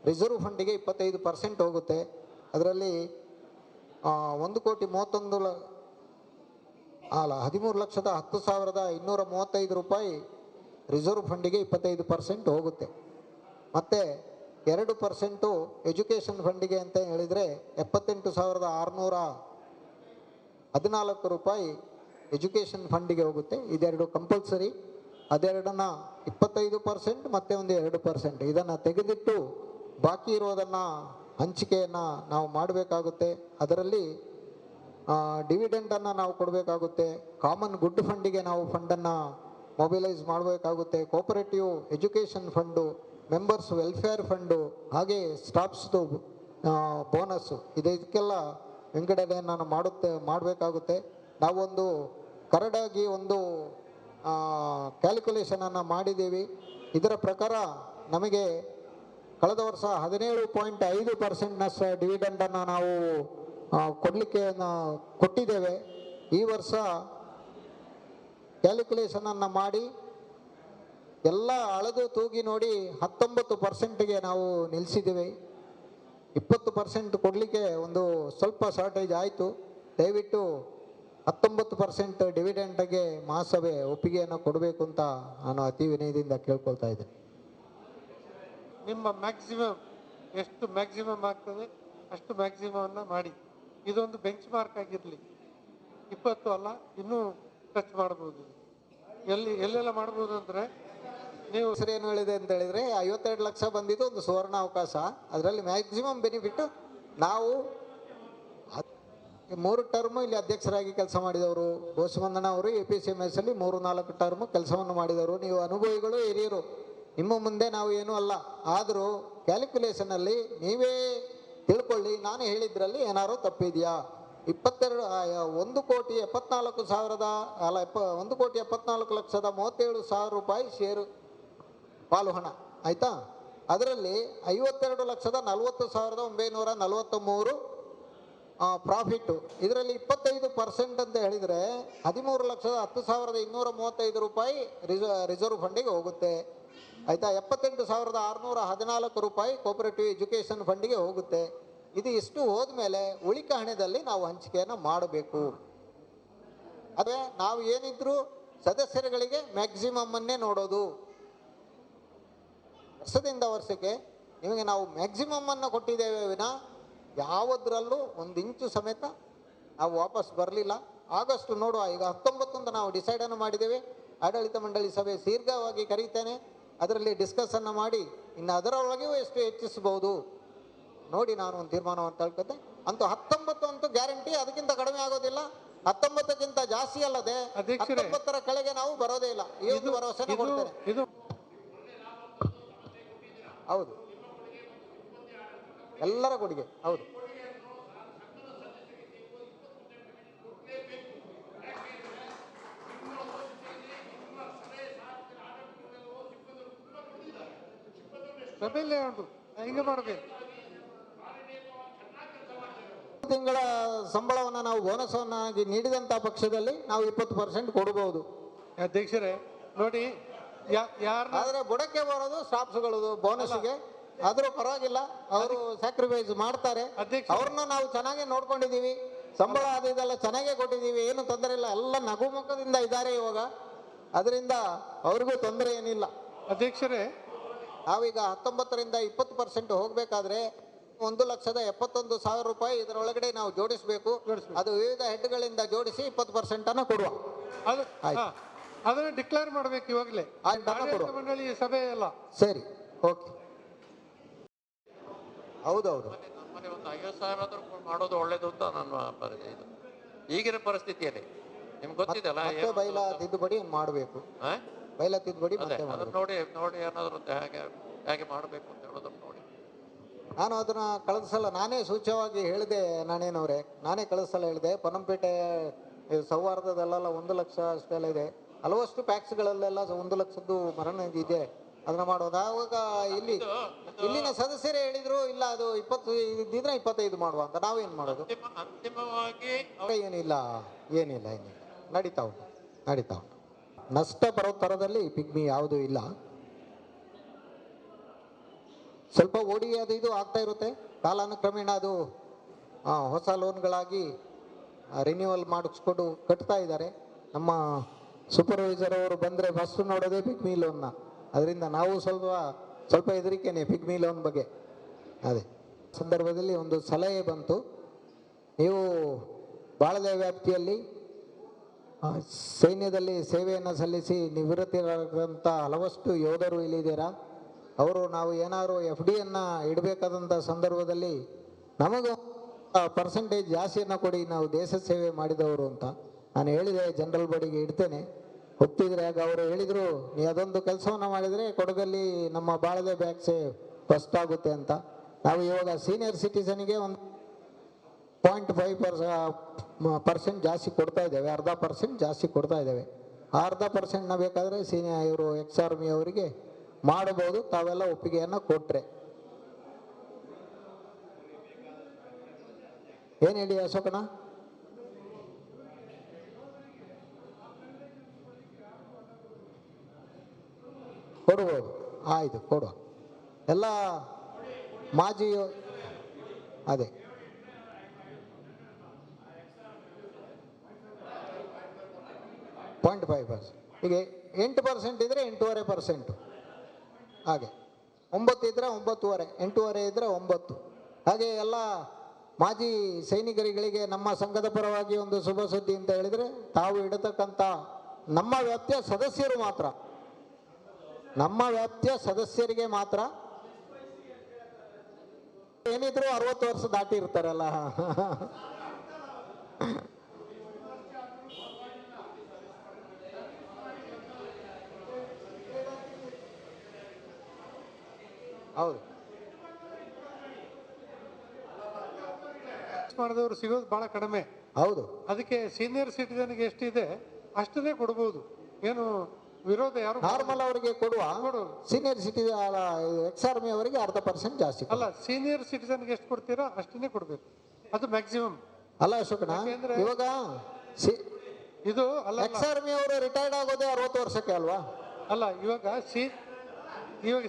ರಿಸರ್ವ್ ಫಂಡಿಗೆ ಇಪ್ಪತ್ತೈದು ಪರ್ಸೆಂಟ್ ಹೋಗುತ್ತೆ. ಅದರಲ್ಲಿ ಒಂದು ಕೋಟಿ ಮೂವತ್ತೊಂದು ಲ, ಅಲ್ಲ, ಹದಿಮೂರು ಲಕ್ಷದ ಹತ್ತು ಸಾವಿರದ ಇನ್ನೂರ ಮೂವತ್ತೈದು ರೂಪಾಯಿ ರಿಸರ್ವ್ ಫಂಡಿಗೆ ಇಪ್ಪತ್ತೈದು ಪರ್ಸೆಂಟ್ ಹೋಗುತ್ತೆ. ಮತ್ತು ಎರಡು ಪರ್ಸೆಂಟು ಎಜುಕೇಷನ್ ಫಂಡಿಗೆ ಅಂತ ಹೇಳಿದರೆ ಎಪ್ಪತ್ತೆಂಟು ಸಾವಿರದ ಆರುನೂರ ಹದಿನಾಲ್ಕು ರೂಪಾಯಿ ಎಜುಕೇಷನ್ ಫಂಡಿಗೆ ಹೋಗುತ್ತೆ. ಇದೆರಡು ಕಂಪಲ್ಸರಿ. ಅದೆರಡನ್ನ ಇಪ್ಪತ್ತೈದು ಪರ್ಸೆಂಟ್, ಮತ್ತೆ ಒಂದು ಎರಡು ಪರ್ಸೆಂಟ್. ಇದನ್ನು ತೆಗೆದಿಟ್ಟು ಬಾಕಿ ಇರೋದನ್ನು ಹಂಚಿಕೆಯನ್ನು ನಾವು ಮಾಡಬೇಕಾಗುತ್ತೆ. ಅದರಲ್ಲಿ ಡಿವಿಡೆಂಟನ್ನು ನಾವು ಕೊಡಬೇಕಾಗುತ್ತೆ. ಕಾಮನ್ ಗುಡ್ ಫಂಡಿಗೆ ನಾವು ಫಂಡನ್ನು ಮೊಬಿಲೈಸ್ ಮಾಡಬೇಕಾಗುತ್ತೆ. Cooperative education fund members welfare fund ಹಾಗೆ ಸ್ಟಾಫ್ಸ್ದು ಬೋನಸ್ಸು ಇದಕ್ಕೆಲ್ಲ ನಾನು ಮಾಡುತ್ತೆ, ಮಾಡಬೇಕಾಗುತ್ತೆ. ನಾವೊಂದು ಕರಡಾಗಿ ಒಂದು ಕ್ಯಾಲ್ಕುಲೇಷನನ್ನು ಮಾಡಿದ್ದೀವಿ. ಇದರ ಪ್ರಕಾರ ನಮಗೆ ಕಳೆದ ವರ್ಷ ಹದಿನೇಳು ಪಾಯಿಂಟ್ ಐದು ಪರ್ಸೆಂಟ್ನಷ್ಟು ಡಿವಿಡೆಂಡನ್ನು ನಾವು ಕೊಡಲಿಕ್ಕೆ ಕೊಟ್ಟಿದ್ದೇವೆ. ಈ ವರ್ಷ ಕ್ಯಾಲ್ಕುಲೇಷನನ್ನು ಮಾಡಿ ಎಲ್ಲ ಅಳೆದು ತೂಗಿ ನೋಡಿ ಹತ್ತೊಂಬತ್ತು ಪರ್ಸೆಂಟ್ಗೆ ನಾವು ನಿಲ್ಲಿಸಿದ್ದೀವಿ ಇಪ್ಪತ್ತು ಪರ್ಸೆಂಟ್ ಕೊಡಲಿಕ್ಕೆ ಒಂದು ಸ್ವಲ್ಪ ಶಾರ್ಟೇಜ್ ಆಯಿತು. ದಯವಿಟ್ಟು ಹತ್ತೊಂಬತ್ತು ಪರ್ಸೆಂಟ್ ಡಿವಿಡೆಂಟ್ಗೆ ಮಹಾಸಭೆ ಒಪ್ಪಿಗೆಯನ್ನು ಕೊಡಬೇಕು ಅಂತ ನಾನು ಅತಿ ವಿನಯದಿಂದ ಕೇಳ್ಕೊಳ್ತಾ ಇದ್ದೇನೆ.
ನಿಮ್ಮ ಮ್ಯಾಕ್ಸಿಮಮ್ ಎಷ್ಟು ಮ್ಯಾಕ್ಸಿಮಮ್ ಆಗ್ತದೆ, ಅಷ್ಟು ಮ್ಯಾಕ್ಸಿಮವನ್ನು ಮಾಡಿ. ಇದೊಂದು ಬೆಂಚ್ ಮಾರ್ಕ್ ಆಗಿರಲಿ. ಇಪ್ಪತ್ತು ಅಲ್ಲ, ಇನ್ನೂ ಟಚ್ ಮಾಡ್ಬೋದು. ಎಲ್ಲಿ, ಎಲ್ಲೆಲ್ಲ ಮಾಡ್ಬೋದು ಅಂದರೆ ನೀವು
ಸರಿ, ಏನು ಹೇಳಿದೆ ಅಂತ ಹೇಳಿದ್ರೆ, ಐವತ್ತೆರಡು ಲಕ್ಷ ಬಂದಿದ್ದು ಒಂದು ಸುವರ್ಣ ಅವಕಾಶ. ಅದರಲ್ಲಿ ಮ್ಯಾಕ್ಸಿಮಮ್ ಬೆನಿಫಿಟ್ ನಾವು ಮೂರು ಟರ್ಮ್ ಇಲ್ಲಿ ಅಧ್ಯಕ್ಷರಾಗಿ ಕೆಲಸ ಮಾಡಿದವರು ಘೋಷಮಂದನ ಅವರು A P C M S ಅಲ್ಲಿ ಮೂರು ನಾಲ್ಕು ಟರ್ಮ್ ಕೆಲಸವನ್ನು ಮಾಡಿದವರು. ನೀವು ಅನುಭವಿಗಳು ಹಿರಿಯರು. ನಿಮ್ಮ ಮುಂದೆ ನಾವು ಏನೂ ಅಲ್ಲ. ಆದರೂ ಕ್ಯಾಲ್ಕುಲೇಷನ್ ಅಲ್ಲಿ ನೀವೇ ತಿಳ್ಕೊಳ್ಳಿ, ನಾನು ಹೇಳಿದ್ರಲ್ಲಿ ಏನಾರು ತಪ್ಪಿದೆಯಾ? ಇಪ್ಪತ್ತೆರಡು ಒಂದು ಕೋಟಿ ಎಪ್ಪತ್ನಾಲ್ಕು ಸಾವಿರದ, ಅಲ್ಲ, ಎಪ್ಪ, ಒಂದು ಕೋಟಿ ಎಪ್ಪತ್ನಾಲ್ಕು ಲಕ್ಷದ ಮೂವತ್ತೇಳು ಸಾವಿರ ರೂಪಾಯಿ ಷೇರು ಪಾಲು ಹಣ, ಆಯ್ತಾ? ಅದರಲ್ಲಿ ಐವತ್ತೆರಡು ಲಕ್ಷದ ನಲವತ್ತು ಸಾವಿರದ ಒಂಬೈನೂರ ನಲವತ್ತ ಮೂರು ಪ್ರಾಫಿಟ್ಟು. ಇದರಲ್ಲಿ ಇಪ್ಪತ್ತೈದು ಪರ್ಸೆಂಟ್ ಅಂತ ಹೇಳಿದರೆ ಹದಿಮೂರು ಲಕ್ಷದ ಹತ್ತು ಸಾವಿರದ ಇನ್ನೂರ ಮೂವತ್ತೈದು ರೂಪಾಯಿ ರಿಸ, ರಿಸರ್ವ್ ಫಂಡಿಗೆ ಹೋಗುತ್ತೆ. ಆಯಿತಾ? ಎಪ್ಪತ್ತೆಂಟು ಸಾವಿರದ ಆರುನೂರ ಹದಿನಾಲ್ಕು ರೂಪಾಯಿ ಕೋಪರೇಟಿವ್ ಎಜುಕೇಷನ್ ಫಂಡಿಗೆ ಹೋಗುತ್ತೆ. ಇದು ಇಷ್ಟು ಹೋದ್ಮೇಲೆ ಉಳಿಕ ಹಣದಲ್ಲಿ ನಾವು ಹಂಚಿಕೆಯನ್ನು ಮಾಡಬೇಕು. ಅದೇ ನಾವು ಏನಿದ್ರು ಸದಸ್ಯರುಗಳಿಗೆ ಮ್ಯಾಕ್ಸಿಮಮ್ಮನ್ನೇ ನೋಡೋದು. ವರ್ಷದಿಂದ ವರ್ಷಕ್ಕೆ ನಿಮಗೆ ನಾವು ಮ್ಯಾಕ್ಸಿಮಮ್ ಅನ್ನು ಕೊಟ್ಟಿದ್ದೇವೆ ವಿನ ಯಾವುದರಲ್ಲೂ ಒಂದು ಇಂಚು ಸಮೇತ ನಾವು ವಾಪಸ್ ಬರಲಿಲ್ಲ. ಆಗಸ್ಟ್ ನೋಡುವ, ಈಗ ಹತ್ತೊಂಬತ್ತೊಂದು ನಾವು ಡಿಸೈಡನ್ನು ಮಾಡಿದ್ದೇವೆ. ಆಡಳಿತ ಮಂಡಳಿ ಸಭೆ ದೀರ್ಘವಾಗಿ ಕರೀತೇನೆ. ಅದರಲ್ಲಿ ಡಿಸ್ಕಸನ್ನು ಮಾಡಿ ಇನ್ನು ಅದರೊಳಗೆಯೂ ಎಷ್ಟು ಹೆಚ್ಚಿಸಬಹುದು? ನೋಡಿ ನಾನು ಒಂದು ತೀರ್ಮಾನವನ್ನು ತಳ್ಕೊತೆ ಅಂತೂ ಹತ್ತೊಂಬತ್ತು ಅಂತೂ ಗ್ಯಾರಂಟಿ ಅದಕ್ಕಿಂತ ಕಡಿಮೆ ಆಗೋದಿಲ್ಲ. ಹತ್ತೊಂಬತ್ತಕ್ಕಿಂತ ಜಾಸ್ತಿ ಅಲ್ಲದೆ ಹತ್ತೊಂಬತ್ತರ ಕೆಳಗೆ ನಾವು ಬರೋದೇ ಇಲ್ಲ.
ಇದು
ಭರವಸೆ
ಇದು
ಹೌದು. ಎಲ್ಲರ ಕೊಡುಗೆ ಹೌದು.
ಸಭೆಯಲ್ಲೇ ಉಂಟು. ಹಿಂಗೆ ಮಾಡಬೇಕು
ತಿಂಗಳ ಸಂಬಳವನ್ನು ನಾವು ಬೋನಸವನ್ನಾಗಿ ನೀಡಿದಂಥ ಪಕ್ಷದಲ್ಲಿ ನಾವು ಇಪ್ಪತ್ತು ಪರ್ಸೆಂಟ್ ಕೊಡಬಹುದು.
ಅಧ್ಯಕ್ಷರೇ ನೋಡಿ ಯಾರು
ಆದರೆ ಬುಡಕ್ಕೆ ಬರೋದು ಸ್ಟಾಫ್ಸ್ಗಳದು ಬೋನಸ್ಗೆ ಆದರೂ ಪರವಾಗಿಲ್ಲ ಅವರು ಸ್ಯಾಕ್ರಿಫೈಸ್ ಮಾಡ್ತಾರೆ. ಅವ್ರನ್ನ ನಾವು ಚೆನ್ನಾಗಿ ನೋಡ್ಕೊಂಡಿದ್ದೀವಿ. ಸಂಬಳ ಅದು ಇದೆಲ್ಲ ಚೆನ್ನಾಗೇ ಕೊಟ್ಟಿದ್ದೀವಿ ಏನು ತೊಂದರೆ ಇಲ್ಲ. ಎಲ್ಲ ನಗುಮುಖದಿಂದ ಇದ್ದಾರೆ ಇವಾಗ. ಅದರಿಂದ ಅವ್ರಿಗೂ ತೊಂದರೆ ಏನಿಲ್ಲ.
ಅಧ್ಯಕ್ಷರೇ
ನಾವೀಗ ಹತ್ತೊಂಬತ್ತರಿಂದ ಇಪ್ಪತ್ತು ಪರ್ಸೆಂಟ್ ಹೋಗಬೇಕಾದ್ರೆ ಒಂದು ಲಕ್ಷದ ಎಪ್ಪತ್ತೊಂದು ಸಾವಿರ ರೂಪಾಯಿ ಇದರೊಳಗಡೆ ನಾವು ಜೋಡಿಸಬೇಕು. ಅದು ವಿವಿಧ ಹೆಡ್ಗಳಿಂದ ಜೋಡಿಸಿ ಇಪ್ಪತ್ತು ಪರ್ಸೆಂಟ್ ಅನ್ನ ಕೊಡುವ.
ಅದು
ಆಯ್ತು.
ಹಾ, ಅದನ್ನ ಡಿಕ್ಲೇರ್ ಮಾಡ್ಬೇಕು ಇವಾಗಲೇ.
ಆಯ್ತು, ಅದನ್ನ
ಆಡಳಿತ
ಕೊಡು.
ಮಂಡಳಿ ಸಭೆ ಅಲ್ಲ
ಸರಿ ಓಕೆ. ಹೌದೌದು.
ನಮ್ಮನೆ ಒಂದು ಐವತ್ತು ಸಾವಿರ ಆದ್ರೂ ಮಾಡೋದು ಒಳ್ಳೇದು ಅಂತ ನನ್ನ ಪರಿ- ಇದು. ಈಗಿನ ಪರಿಸ್ಥಿತಿಯಲ್ಲಿ. ನಿಮ್ಗೆ ಗೊತ್ತಿದೆಯಲ್ಲ
ಮತ್ತೆ
ಏನು
ಬೈಲ ತಿದ್ದುಪಡಿ ಮಾಡಬೇಕು.
ಆ?
ಬೈಲ ತಿದ್ದುಪಡಿ
ಅದೇ
ಮತ್ತೆ
ಅದನ್ನ ನೋಡಿ ನೋಡಿ ಏನಾದ್ರು ಹೇಗೆ ಹೇಗೆ ಮಾಡಬೇಕು ಅಂತ ಹೇಳೋದನ್ನ ನೋಡಿ.
ನಾನು ಅದನ್ನ ಕಳಿಸಲ್ಲ ಸಲ ನಾನೇ ಸೂಚ್ಯವಾಗಿ ಹೇಳಿದೆ ನಾನೇನವ್ರೆ ನಾನೇ ಕಳಿಸಲ್ಲ ಸಲ ಹೇಳಿದೆ. ಪೊನ್ನಂಪೇಟೆ ಈ ಸೌಹಾರ್ದದಲ್ಲೆಲ್ಲ ಒಂದು ಲಕ್ಷ ಅಷ್ಟೆಲ್ಲ ಇದೆ. ಹಲವಷ್ಟು ಪ್ಯಾಕ್ಸ್ಗಳಲ್ಲೆಲ್ಲ ಒಂದು ಲಕ್ಷದ್ದು ಮರಣ ಇದೆ. ಅದನ್ನ ಮಾಡೋದು? ಆವಾಗ ಇಲ್ಲಿ ಇಲ್ಲಿನ ಸದಸ್ಯರೇ ಹೇಳಿದ್ರು ಇಲ್ಲ ಅದು ಇಪ್ಪತ್ತು ಇದ್ರೆ ಇಪ್ಪತ್ತೈದು ಮಾಡುವ ಅಂತ. ನಾವೇನ್ ಮಾಡೋದು?
ಅಂತಿಮ ಅಂತಿಮವಾಗಿ
ಏನಿಲ್ಲ ಏನಿಲ್ಲ ಏನಿಲ್ಲ. ನಡೀತಾ ಉಂಟು ನಡೀತಾ ಉಂಟು. ನಷ್ಟ ಬರೋ ಥರದಲ್ಲಿ ಪಿಗ್ಮಿ ಯಾವುದೂ ಇಲ್ಲ. ಸ್ವಲ್ಪ ಓಡಿ ಅದು ಇದು ಆಗ್ತಾ ಇರುತ್ತೆ. ಕಾಲಾನುಕ್ರಮೇಣ ಅದು ಹೊಸ ಲೋನ್ಗಳಾಗಿ ರಿನ್ಯೂವಲ್ ಮಾಡಿಸ್ಕೊಂಡು ಕಟ್ತಾ ಇದ್ದಾರೆ. ನಮ್ಮ ಸೂಪರ್ವೈಸರ್ ಅವರು ಬಂದರೆ ಫಸ್ಟ್ ನೋಡೋದೇ ಪಿಗ್ಮಿ ಲೋನ್ನ ಅದರಿಂದ ನಾವು ಸ್ವಲ್ಪ ಸ್ವಲ್ಪ ಹೆದರಿಕೆನೆ ಪಿಗ್ಮಿ ಲೋನ್ ಬಗ್ಗೆ. ಅದೇ ಸಂದರ್ಭದಲ್ಲಿ ಒಂದು ಸಲಹೆ ಬಂತು. ನೀವು ಬಾಳದ ವ್ಯಾಪ್ತಿಯಲ್ಲಿ ಸೈನ್ಯದಲ್ಲಿ ಸೇವೆಯನ್ನು ಸಲ್ಲಿಸಿ ನಿವೃತ್ತಿರಾದಂಥ ಹಲವಷ್ಟು ಯೋಧರು ಇಲ್ಲಿದ್ದೀರಾ? ಅವರು ನಾವು ಏನಾದರೂ ಎಫ್ ಡಿಯನ್ನು ಇಡಬೇಕಾದಂಥ ಸಂದರ್ಭದಲ್ಲಿ ನಮಗೂ ಪರ್ಸೆಂಟೇಜ್ ಜಾಸ್ತಿಯನ್ನು ಕೊಡಿ, ನಾವು ದೇಶ ಸೇವೆ ಮಾಡಿದವರು ಅಂತ. ನಾನು ಹೇಳಿದೆ ಜನರಲ್ ಬಾಡಿಗೆ ಇಡ್ತೇನೆ. ಒಪ್ಪಿದ್ರೆ ಆಗ ಅವರು ಹೇಳಿದರು, ನೀ ಅದೊಂದು ಕೆಲಸವನ್ನು ಮಾಡಿದರೆ ಕೊಡಗಲ್ಲಿ ನಮ್ಮ ಬಾಳದೆ ಸೇವ್ ಫಸ್ಟ್ ಆಗುತ್ತೆ ಅಂತ. ನಾವು ಇವಾಗ ಸೀನಿಯರ್ ಸಿಟಿಸನ್ಗೆ ಒಂದು ಪಾಯಿಂಟ್ ಫೈವ್ ಪರ್ಸ ಪರ್ಸೆಂಟ್ ಜಾಸ್ತಿ ಕೊಡ್ತಾ ಇದ್ದೇವೆ. ಅರ್ಧ ಪರ್ಸೆಂಟ್ ಜಾಸ್ತಿ ಕೊಡ್ತಾ ಇದ್ದೇವೆ. ಅರ್ಧ ಪರ್ಸೆಂಟ್ನ ಬೇಕಾದರೆ ಸೀನಿಯರ್ ಇವರು ಎಕ್ಸ್ ಆರ್ಮಿ ಅವರಿಗೆ ಮಾಡಬಹುದು. ತಾವೆಲ್ಲ ಒಪ್ಪಿಗೆಯನ್ನು ಕೊಟ್ಟರೆ ಏನು ಹೇಳಿ ಅಶೋಕಣ್ಣ? ಕೊಡ್ಬೋದು. ಆಯಿತು, ಕೊಡುವ. ಎಲ್ಲ ಮಾಜಿ ಅದೇ. ಪಾಯಿಂಟ್ ಫೈವ್ ಪರ್ಸೆಂಟ್ ಹೀಗೆ ಎಂಟು ಪರ್ಸೆಂಟ್ ಇದ್ರೆ ಎಂಟೂವರೆ ಪರ್ಸೆಂಟು ಹಾಗೆ. ಒಂಬತ್ತು ಇದ್ರೆ ಒಂಬತ್ತುವರೆ, ಎಂಟೂವರೆ ಇದ್ರೆ ಒಂಬತ್ತು. ಹಾಗೆ ಎಲ್ಲ ಮಾಜಿ ಸೈನಿಕರುಗಳಿಗೆ ನಮ್ಮ ಸಂಘದ ಪರವಾಗಿ ಒಂದು ಶುಭ ಸುದ್ದಿ ಅಂತ ಹೇಳಿದ್ರೆ, ತಾವು ಇಡತಕ್ಕಂಥ ನಮ್ಮ ವ್ಯಾಪ್ತಿಯ ಸದಸ್ಯರು ಮಾತ್ರ. ನಮ್ಮ ವ್ಯಾಪ್ತಿಯ ಸದಸ್ಯರಿಗೆ ಮಾತ್ರ. ಏನಿದ್ರು ಅರವತ್ತು ವರ್ಷ ದಾಟಿ ಇರ್ತಾರಲ್ಲ. ಹೌದು.
ಮಾಡಿದವರು ಸಿಗೋದು ಬಹಳ ಕಡಿಮೆ.
ಹೌದು.
ಅದಕ್ಕೆ ಸೀನಿಯರ್ ಸಿಟಿಜನ್ಗೆ ಎಷ್ಟಿದೆ ಅಷ್ಟನ್ನೇ ಕೊಡ್ಬೋದು. ಏನು ವಿರೋಧ ಯಾರು
ನಾರ್ಮಲ್ ಅವರಿಗೆ ಕೊಡುವ
ಕೊಡು.
ಸೀನಿಯರ್ ಸಿಟಿ ಎಕ್ಸ್ ಆರ್ಮಿ ಅವರಿಗೆ ಅರ್ಧ ಪರ್ಸೆಂಟ್ ಜಾಸ್ತಿ
ಅಲ್ಲ ಸೀನಿಯರ್ ಸಿಟಿಜನ್ಗೆ ಎಷ್ಟು ಕೊಡ್ತೀರಾ ಅಷ್ಟನ್ನೇ ಕೊಡಬೇಕು. ಅದು ಮ್ಯಾಕ್ಸಿಮಮ್
ಅಲ್ಲ ಅಶೋಕಣ ಇವಾಗ
ಇದು ಅಲ್ಲ
ಎಕ್ಸ್ ಆರ್ಮಿ ಅವರು ರಿಟೈರ್ಡ್ ಆಗೋದೇ ಅರವತ್ತು ವರ್ಷಕ್ಕೆ ಅಲ್ವಾ?
ಅಲ್ಲ ಇವಾಗ ಸಿ ಇವಾಗ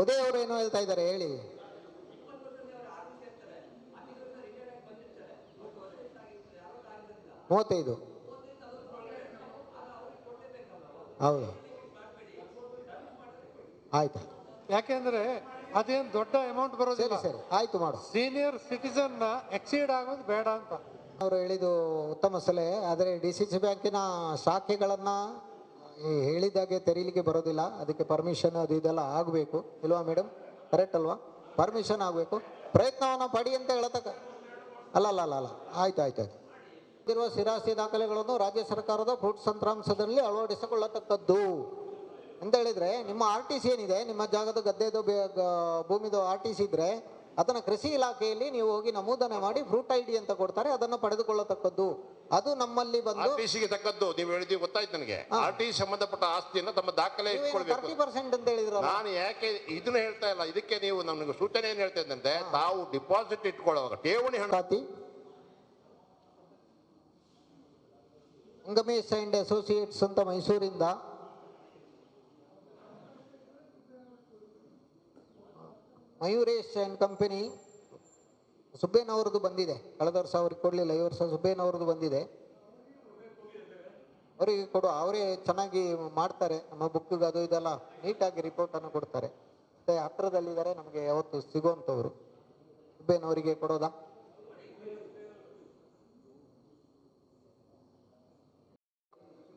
ಉದಯ್ ಅವರು ಏನು ಹೇಳ್ತಾ ಇದ್ದಾರೆ ಹೇಳಿ. ಮೂವತ್ತೈದು. ಹೌದು. ಆಯ್ತು.
ಯಾಕೆಂದ್ರೆ ಅದೇನು ದೊಡ್ಡ ಅಮೌಂಟ್ ಬರೋದಿಲ್ಲ.
ಸರಿ ಆಯ್ತು ಮಾಡು.
ಸೀನಿಯರ್ ಸಿಟಿಸನ್ ಎಕ್ಸೀಡ್ ಆಗೋದು ಬೇಡ ಅಂತ.
ಅವರು ಹೇಳಿದ್ದು ಉತ್ತಮ ಸಲಹೆ ಆದರೆ ಡಿ ಸಿ ಸಿ ಬ್ಯಾಂಕಿನ ಶಾಖೆಗಳನ್ನು ಹೇಳಿದಾಗೆ ತೆರೀಲಿಕ್ಕೆ ಬರೋದಿಲ್ಲ. ಅದಕ್ಕೆ ಪರ್ಮಿಷನ್ ಅದು ಇದೆಲ್ಲ ಆಗಬೇಕು. ಇಲ್ವಾ ಮೇಡಮ್ ಕರೆಕ್ಟ್ ಅಲ್ವಾ? ಪರ್ಮಿಷನ್ ಆಗಬೇಕು. ಪ್ರಯತ್ನವನ್ನು ಪಡಿ ಅಂತ ಹೇಳತಕ್ಕ. ಅಲ್ಲ ಅಲ್ಲ ಅಲ್ಲ ಅಲ್ಲ. ಆಯ್ತು ಆಯ್ತು ಆಯ್ತು. ಇರುವ ಸ್ಥಿರಾಸ್ತಿ ದಾಖಲೆಗಳನ್ನು ರಾಜ್ಯ ಸರ್ಕಾರದ ಫ್ರೂಟ್ ಸಂತ್ರಾಂಶದಲ್ಲಿ ಅಳವಡಿಸಿಕೊಳ್ಳತಕ್ಕದ್ದು. ಅಂತ ಹೇಳಿದ್ರೆ, ನಿಮ್ಮ ಆರ್ ಟಿ ಸಿ ಏನಿದೆ? ನಿಮ್ಮ ಜಾಗದ ಗದ್ದೆದು ಭೂಮಿದು ಆರ್ ಟಿ ಸಿ ಇದ್ರೆ, ಅದನ್ನು ಕೃಷಿ ಇಲಾಖೆಯಲ್ಲಿ ನೀವು ಹೋಗಿ ನಮೂದನೆ ಮಾಡಿ ಫ್ರೂಟ್ ಐ ಡಿ ಅಂತ ಕೊಡ್ತಾರೆ. ಅದನ್ನು ಪಡೆದುಕೊಳ್ಳತಕ್ಕದ್ದು. ಅದು ನಮ್ಮಲ್ಲಿ ಬಂದು
ಆರ್ ಟಿ ಸಿಗೆ ತಕ್ಕದ್ದು ನೀವು ಹೇಳಿದ್ವಿ ಗೊತ್ತಾಯ್ತು ನನಗೆ. ಆರ್ ಟಿ ಸಂಬಂಧಪಟ್ಟ ಆಸ್ತಿಯನ್ನು ತಮ್ಮ ದಾಖಲೆ ಇಟ್ಕೊಳ್ಬೇಕು.
ತರ್ಟಿ ಪರ್ಸೆಂಟ್ ಅಂತ
ನಾನು ಯಾಕೆ ಇದನ್ನ ಹೇಳ್ತಾ ಇಲ್ಲ? ಇದಕ್ಕೆ ನೀವು ನಮಗೆ ಸೂಚನೆ ಏನು ಹೇಳ್ತಾ ಇದ್ದಂತೆ ತಾವು ಡಿಪಾಸಿಟ್ ಇಟ್ಕೊಳ್ಳುವಾಗ ಠೇವಣಿ ಹಣ
ಖಾತಿ. ಅಂಗಮೇಶ್ ಅಂಡ್ ಅಸೋಸಿಯೇಟ್ಸ್ ಅಂತ ಮೈಸೂರಿಂದ. ಮಯೂರೇಶ್ ಅಂಡ್ ಕಂಪನಿ ಸುಬ್ಬೇನವ್ರದ್ದು ಬಂದಿದೆ. ಕಳೆದ ವರ್ಷ ಅವ್ರಿಗೆ ಕೊಡಲಿಲ್ಲ, ಈ ವರ್ಷ ಸುಬ್ಬೇನವ್ರದ್ದು ಬಂದಿದೆ. ಅವರಿಗೆ ಕೊಡು, ಅವರೇ ಚೆನ್ನಾಗಿ ಮಾಡ್ತಾರೆ. ನಮ್ಮ ಬುಕ್ಕಿಗೆ ಅದು ಇದೆಲ್ಲ ನೀಟಾಗಿ ರಿಪೋರ್ಟನ್ನು ಕೊಡ್ತಾರೆ. ಮತ್ತೆ ಹತ್ರದಲ್ಲಿದ್ದಾರೆ, ನಮಗೆ ಯಾವತ್ತು ಸಿಗುವಂಥವ್ರು. ಸುಬ್ಬೇನವರಿಗೆ ಕೊಡೋದಾ?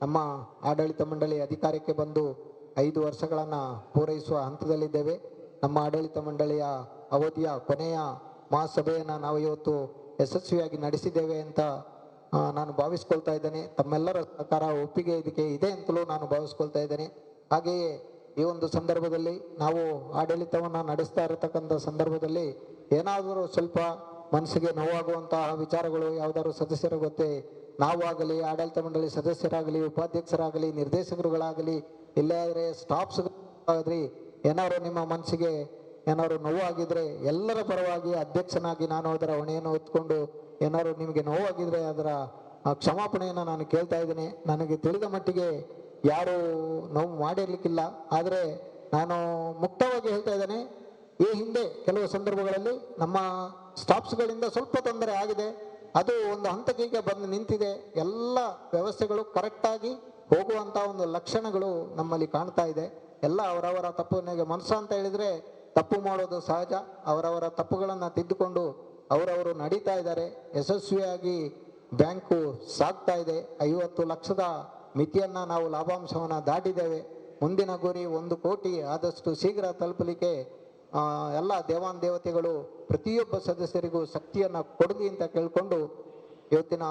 ನಮ್ಮ ಆಡಳಿತ ಮಂಡಳಿ ಅಧಿಕಾರಕ್ಕೆ ಬಂದು ಐದು ವರ್ಷಗಳನ್ನು ಪೂರೈಸುವ ಹಂತದಲ್ಲಿದ್ದೇವೆ. ನಮ್ಮ ಆಡಳಿತ ಮಂಡಳಿಯ ಅವಧಿಯ ಕೊನೆಯ ಮಹಾಸಭೆಯನ್ನು ನಾವು ಇವತ್ತು ಯಶಸ್ವಿಯಾಗಿ ನಡೆಸಿದ್ದೇವೆ ಅಂತ ನಾನು ಭಾವಿಸ್ಕೊಳ್ತಾ ಇದ್ದೇನೆ. ತಮ್ಮೆಲ್ಲರ ಪ್ರಕಾರ ಒಪ್ಪಿಗೆ ಇದಕ್ಕೆ ಇದೆ ಅಂತಲೂ ನಾನು ಭಾವಿಸ್ಕೊಳ್ತಾ ಇದ್ದೇನೆ. ಹಾಗೆಯೇ ಈ ಒಂದು ಸಂದರ್ಭದಲ್ಲಿ ನಾವು ಆಡಳಿತವನ್ನು ನಡೆಸ್ತಾ ಇರತಕ್ಕಂಥ ಸಂದರ್ಭದಲ್ಲಿ ಏನಾದರೂ ಸ್ವಲ್ಪ ಮನಸ್ಸಿಗೆ ನೋವಾಗುವಂತಹ ವಿಚಾರಗಳು ಯಾವ್ದಾದ್ರು ಸದಸ್ಯರ ಗೊತ್ತೇ, ನಾವಾಗಲಿ ಆಡಳಿತ ಮಂಡಳಿ ಸದಸ್ಯರಾಗಲಿ, ಉಪಾಧ್ಯಕ್ಷರಾಗಲಿ, ನಿರ್ದೇಶಕರುಗಳಾಗಲಿ ಇಲ್ಲಾದರೆ ಸ್ಟಾಫ್ಸ್ ಏನಾದ್ರು ನಿಮ್ಮ ಮನಸ್ಸಿಗೆ ಏನಾದ್ರು ನೋವಾಗಿದ್ರೆ ಎಲ್ಲರ ಪರವಾಗಿ ಅಧ್ಯಕ್ಷನಾಗಿ ನಾನು ಅದರ ಹೊಣೆಯನ್ನು ಹೊತ್ಕೊಂಡು ಏನಾದ್ರು ನಿಮಗೆ ನೋವಾಗಿದ್ರೆ ಅದರ ಕ್ಷಮಾಪಣೆಯನ್ನು ನಾನು ಕೇಳ್ತಾ ಇದ್ದೀನಿ. ನನಗೆ ತಿಳಿದ ಮಟ್ಟಿಗೆ ಯಾರು ನೋವು ಮಾಡಿರ್ಲಿಕ್ಕಿಲ್ಲ. ಆದರೆ ನಾನು ಮುಕ್ತವಾಗಿ ಹೇಳ್ತಾ ಇದ್ದೇನೆ, ಈ ಹಿಂದೆ ಕೆಲವು ಸಂದರ್ಭಗಳಲ್ಲಿ ನಮ್ಮ ಸ್ಟಾಫ್ಸ್ಗಳಿಂದ ಸ್ವಲ್ಪ ತೊಂದರೆ ಆಗಿದೆ. ಅದು ಒಂದು ಹಂತಕ್ಕೆ ಬಂದು ನಿಂತಿದೆ. ಎಲ್ಲ ವ್ಯವಸ್ಥೆಗಳು ಕರೆಕ್ಟಾಗಿ ಹೋಗುವಂಥ ಒಂದು ಲಕ್ಷಣಗಳು ನಮ್ಮಲ್ಲಿ ಕಾಣ್ತಾ ಇದೆ. ಎಲ್ಲ ಅವರವರ ತಪ್ಪನಿಗೆ ಮನಸ್ಸು ಅಂತ ಹೇಳಿದ್ರೆ ತಪ್ಪು ಮಾಡೋದು ಸಹಜ. ಅವರವರ ತಪ್ಪುಗಳನ್ನು ತಿದ್ದುಕೊಂಡು ಅವರವರು ನಡೀತಾ ಇದ್ದಾರೆ. ಯಶಸ್ವಿಯಾಗಿ ಬ್ಯಾಂಕು ಸಾಗ್ತಾ ಇದೆ. ಐವತ್ತು ಲಕ್ಷದ ಮಿತಿಯನ್ನು ನಾವು ಲಾಭಾಂಶವನ್ನು ದಾಟಿದ್ದೇವೆ. ಮುಂದಿನ ಗುರಿ ಒಂದು ಕೋಟಿ. ಆದಷ್ಟು ಶೀಘ್ರ ತಲುಪಲಿಕ್ಕೆ ಎಲ್ಲ ದೇವಾನ್ ದೇವತೆಗಳು ಪ್ರತಿಯೊಬ್ಬ ಸದಸ್ಯರಿಗೂ ಶಕ್ತಿಯನ್ನು ಕೊಡಲಿ ಅಂತ ಕೇಳಿಕೊಂಡು ಇವತ್ತಿನ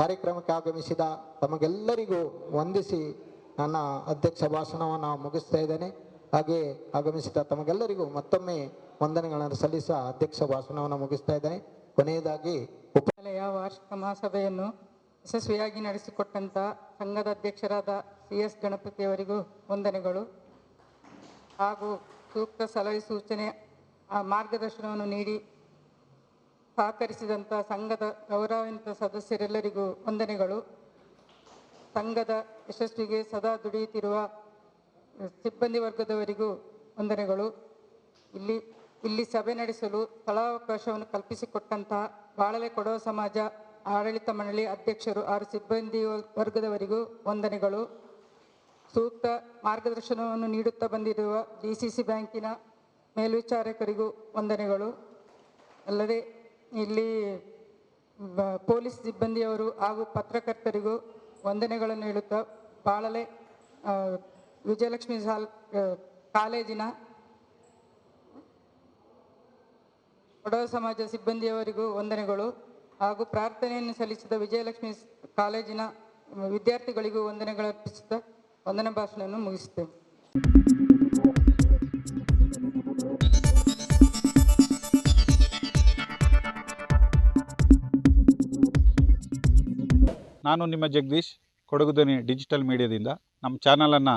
ಕಾರ್ಯಕ್ರಮಕ್ಕೆ ಆಗಮಿಸಿದ ತಮಗೆಲ್ಲರಿಗೂ ವಂದಿಸಿ ನನ್ನ ಅಧ್ಯಕ್ಷ ಭಾಷಣವನ್ನು ಮುಗಿಸ್ತಾ ಇದ್ದೇನೆ. ಹಾಗೆ ಆಗಮಿಸಿದ ತಮಗೆಲ್ಲರಿಗೂ ಮತ್ತೊಮ್ಮೆ ವಂದನೆಗಳನ್ನು ಸಲ್ಲಿಸ ಅಧ್ಯಕ್ಷ ಭಾಷಣವನ್ನು ಮುಗಿಸ್ತಾ ಇದ್ದೇನೆ. ಕೊನೆಯದಾಗಿ
ಉಪಾಲಯ ವಾರ್ಷಿಕ ಮಹಾಸಭೆಯನ್ನು ಯಶಸ್ವಿಯಾಗಿ ನಡೆಸಿಕೊಟ್ಟಂತ ಸಂಘದ ಅಧ್ಯಕ್ಷರಾದ ಸಿ ಎಸ್ ಗಣಪತಿಯವರಿಗೂ ವಂದನೆಗಳು. ಹಾಗೂ ಸೂಕ್ತ ಸಲಹೆ ಸೂಚನೆ ಮಾರ್ಗದರ್ಶನವನ್ನು ನೀಡಿ ಸಹಕರಿಸಿದಂಥ ಸಂಘದ ಗೌರವಾನ್ವಿತ ಸದಸ್ಯರೆಲ್ಲರಿಗೂ ವಂದನೆಗಳು. ಸಂಘದ ಯಶಸ್ವಿಗೆ ಸದಾ ದುಡಿಯುತ್ತಿರುವ ಸಿಬ್ಬಂದಿ ವರ್ಗದವರಿಗೂ ವಂದನೆಗಳು. ಇಲ್ಲಿ ಇಲ್ಲಿ ಸಭೆ ನಡೆಸಲು ಸ್ಥಳಾವಕಾಶವನ್ನು ಕಲ್ಪಿಸಿಕೊಟ್ಟಂತಹ ಬಾಳಲೆ ಕೊಡವ ಸಮಾಜ ಆಡಳಿತ ಮಂಡಳಿ ಅಧ್ಯಕ್ಷರು ಆರು ಸಿಬ್ಬಂದಿ ವರ್ಗದವರಿಗೂ ವಂದನೆಗಳು. ಸೂಕ್ತ ಮಾರ್ಗದರ್ಶನವನ್ನು ನೀಡುತ್ತಾ ಬಂದಿರುವ ಡಿ ಸಿ ಸಿ ಬ್ಯಾಂಕಿನ ಮೇಲ್ವಿಚಾರಕರಿಗೂ ವಂದನೆಗಳು. ಅಲ್ಲದೆ ಇಲ್ಲಿ ಪೊಲೀಸ್ ಸಿಬ್ಬಂದಿಯವರು ಹಾಗೂ ಪತ್ರಕರ್ತರಿಗೂ ವಂದನೆಗಳನ್ನು ಹೇಳುತ್ತಾ ಬಾಳಲೆ ವಿಜಯಲಕ್ಷ್ಮಿ ಸಾಲ್ ಕಾಲೇಜಿನ ಕೊಡವ ಸಮಾಜ ಸಿಬ್ಬಂದಿಯವರಿಗೂ ವಂದನೆಗಳು ಹಾಗೂ ಪ್ರಾರ್ಥನೆಯನ್ನು ಸಲ್ಲಿಸಿದ ವಿಜಯಲಕ್ಷ್ಮಿ ಕಾಲೇಜಿನ ವಿದ್ಯಾರ್ಥಿಗಳಿಗೂ ವಂದನೆಗಳು ಅರ್ಪಿಸಿದ ವಂದನೆ ಭಾಷಣವನ್ನು ಮುಗಿಸುತ್ತೇವೆ.
ನಾನು ನಿಮ್ಮ ಜಗದೀಶ್ ಕೊಡಗುದನಿ ಡಿಜಿಟಲ್ ಮೀಡಿಯಾದಿಂದ. ನಮ್ಮ ಚಾನಲನ್ನು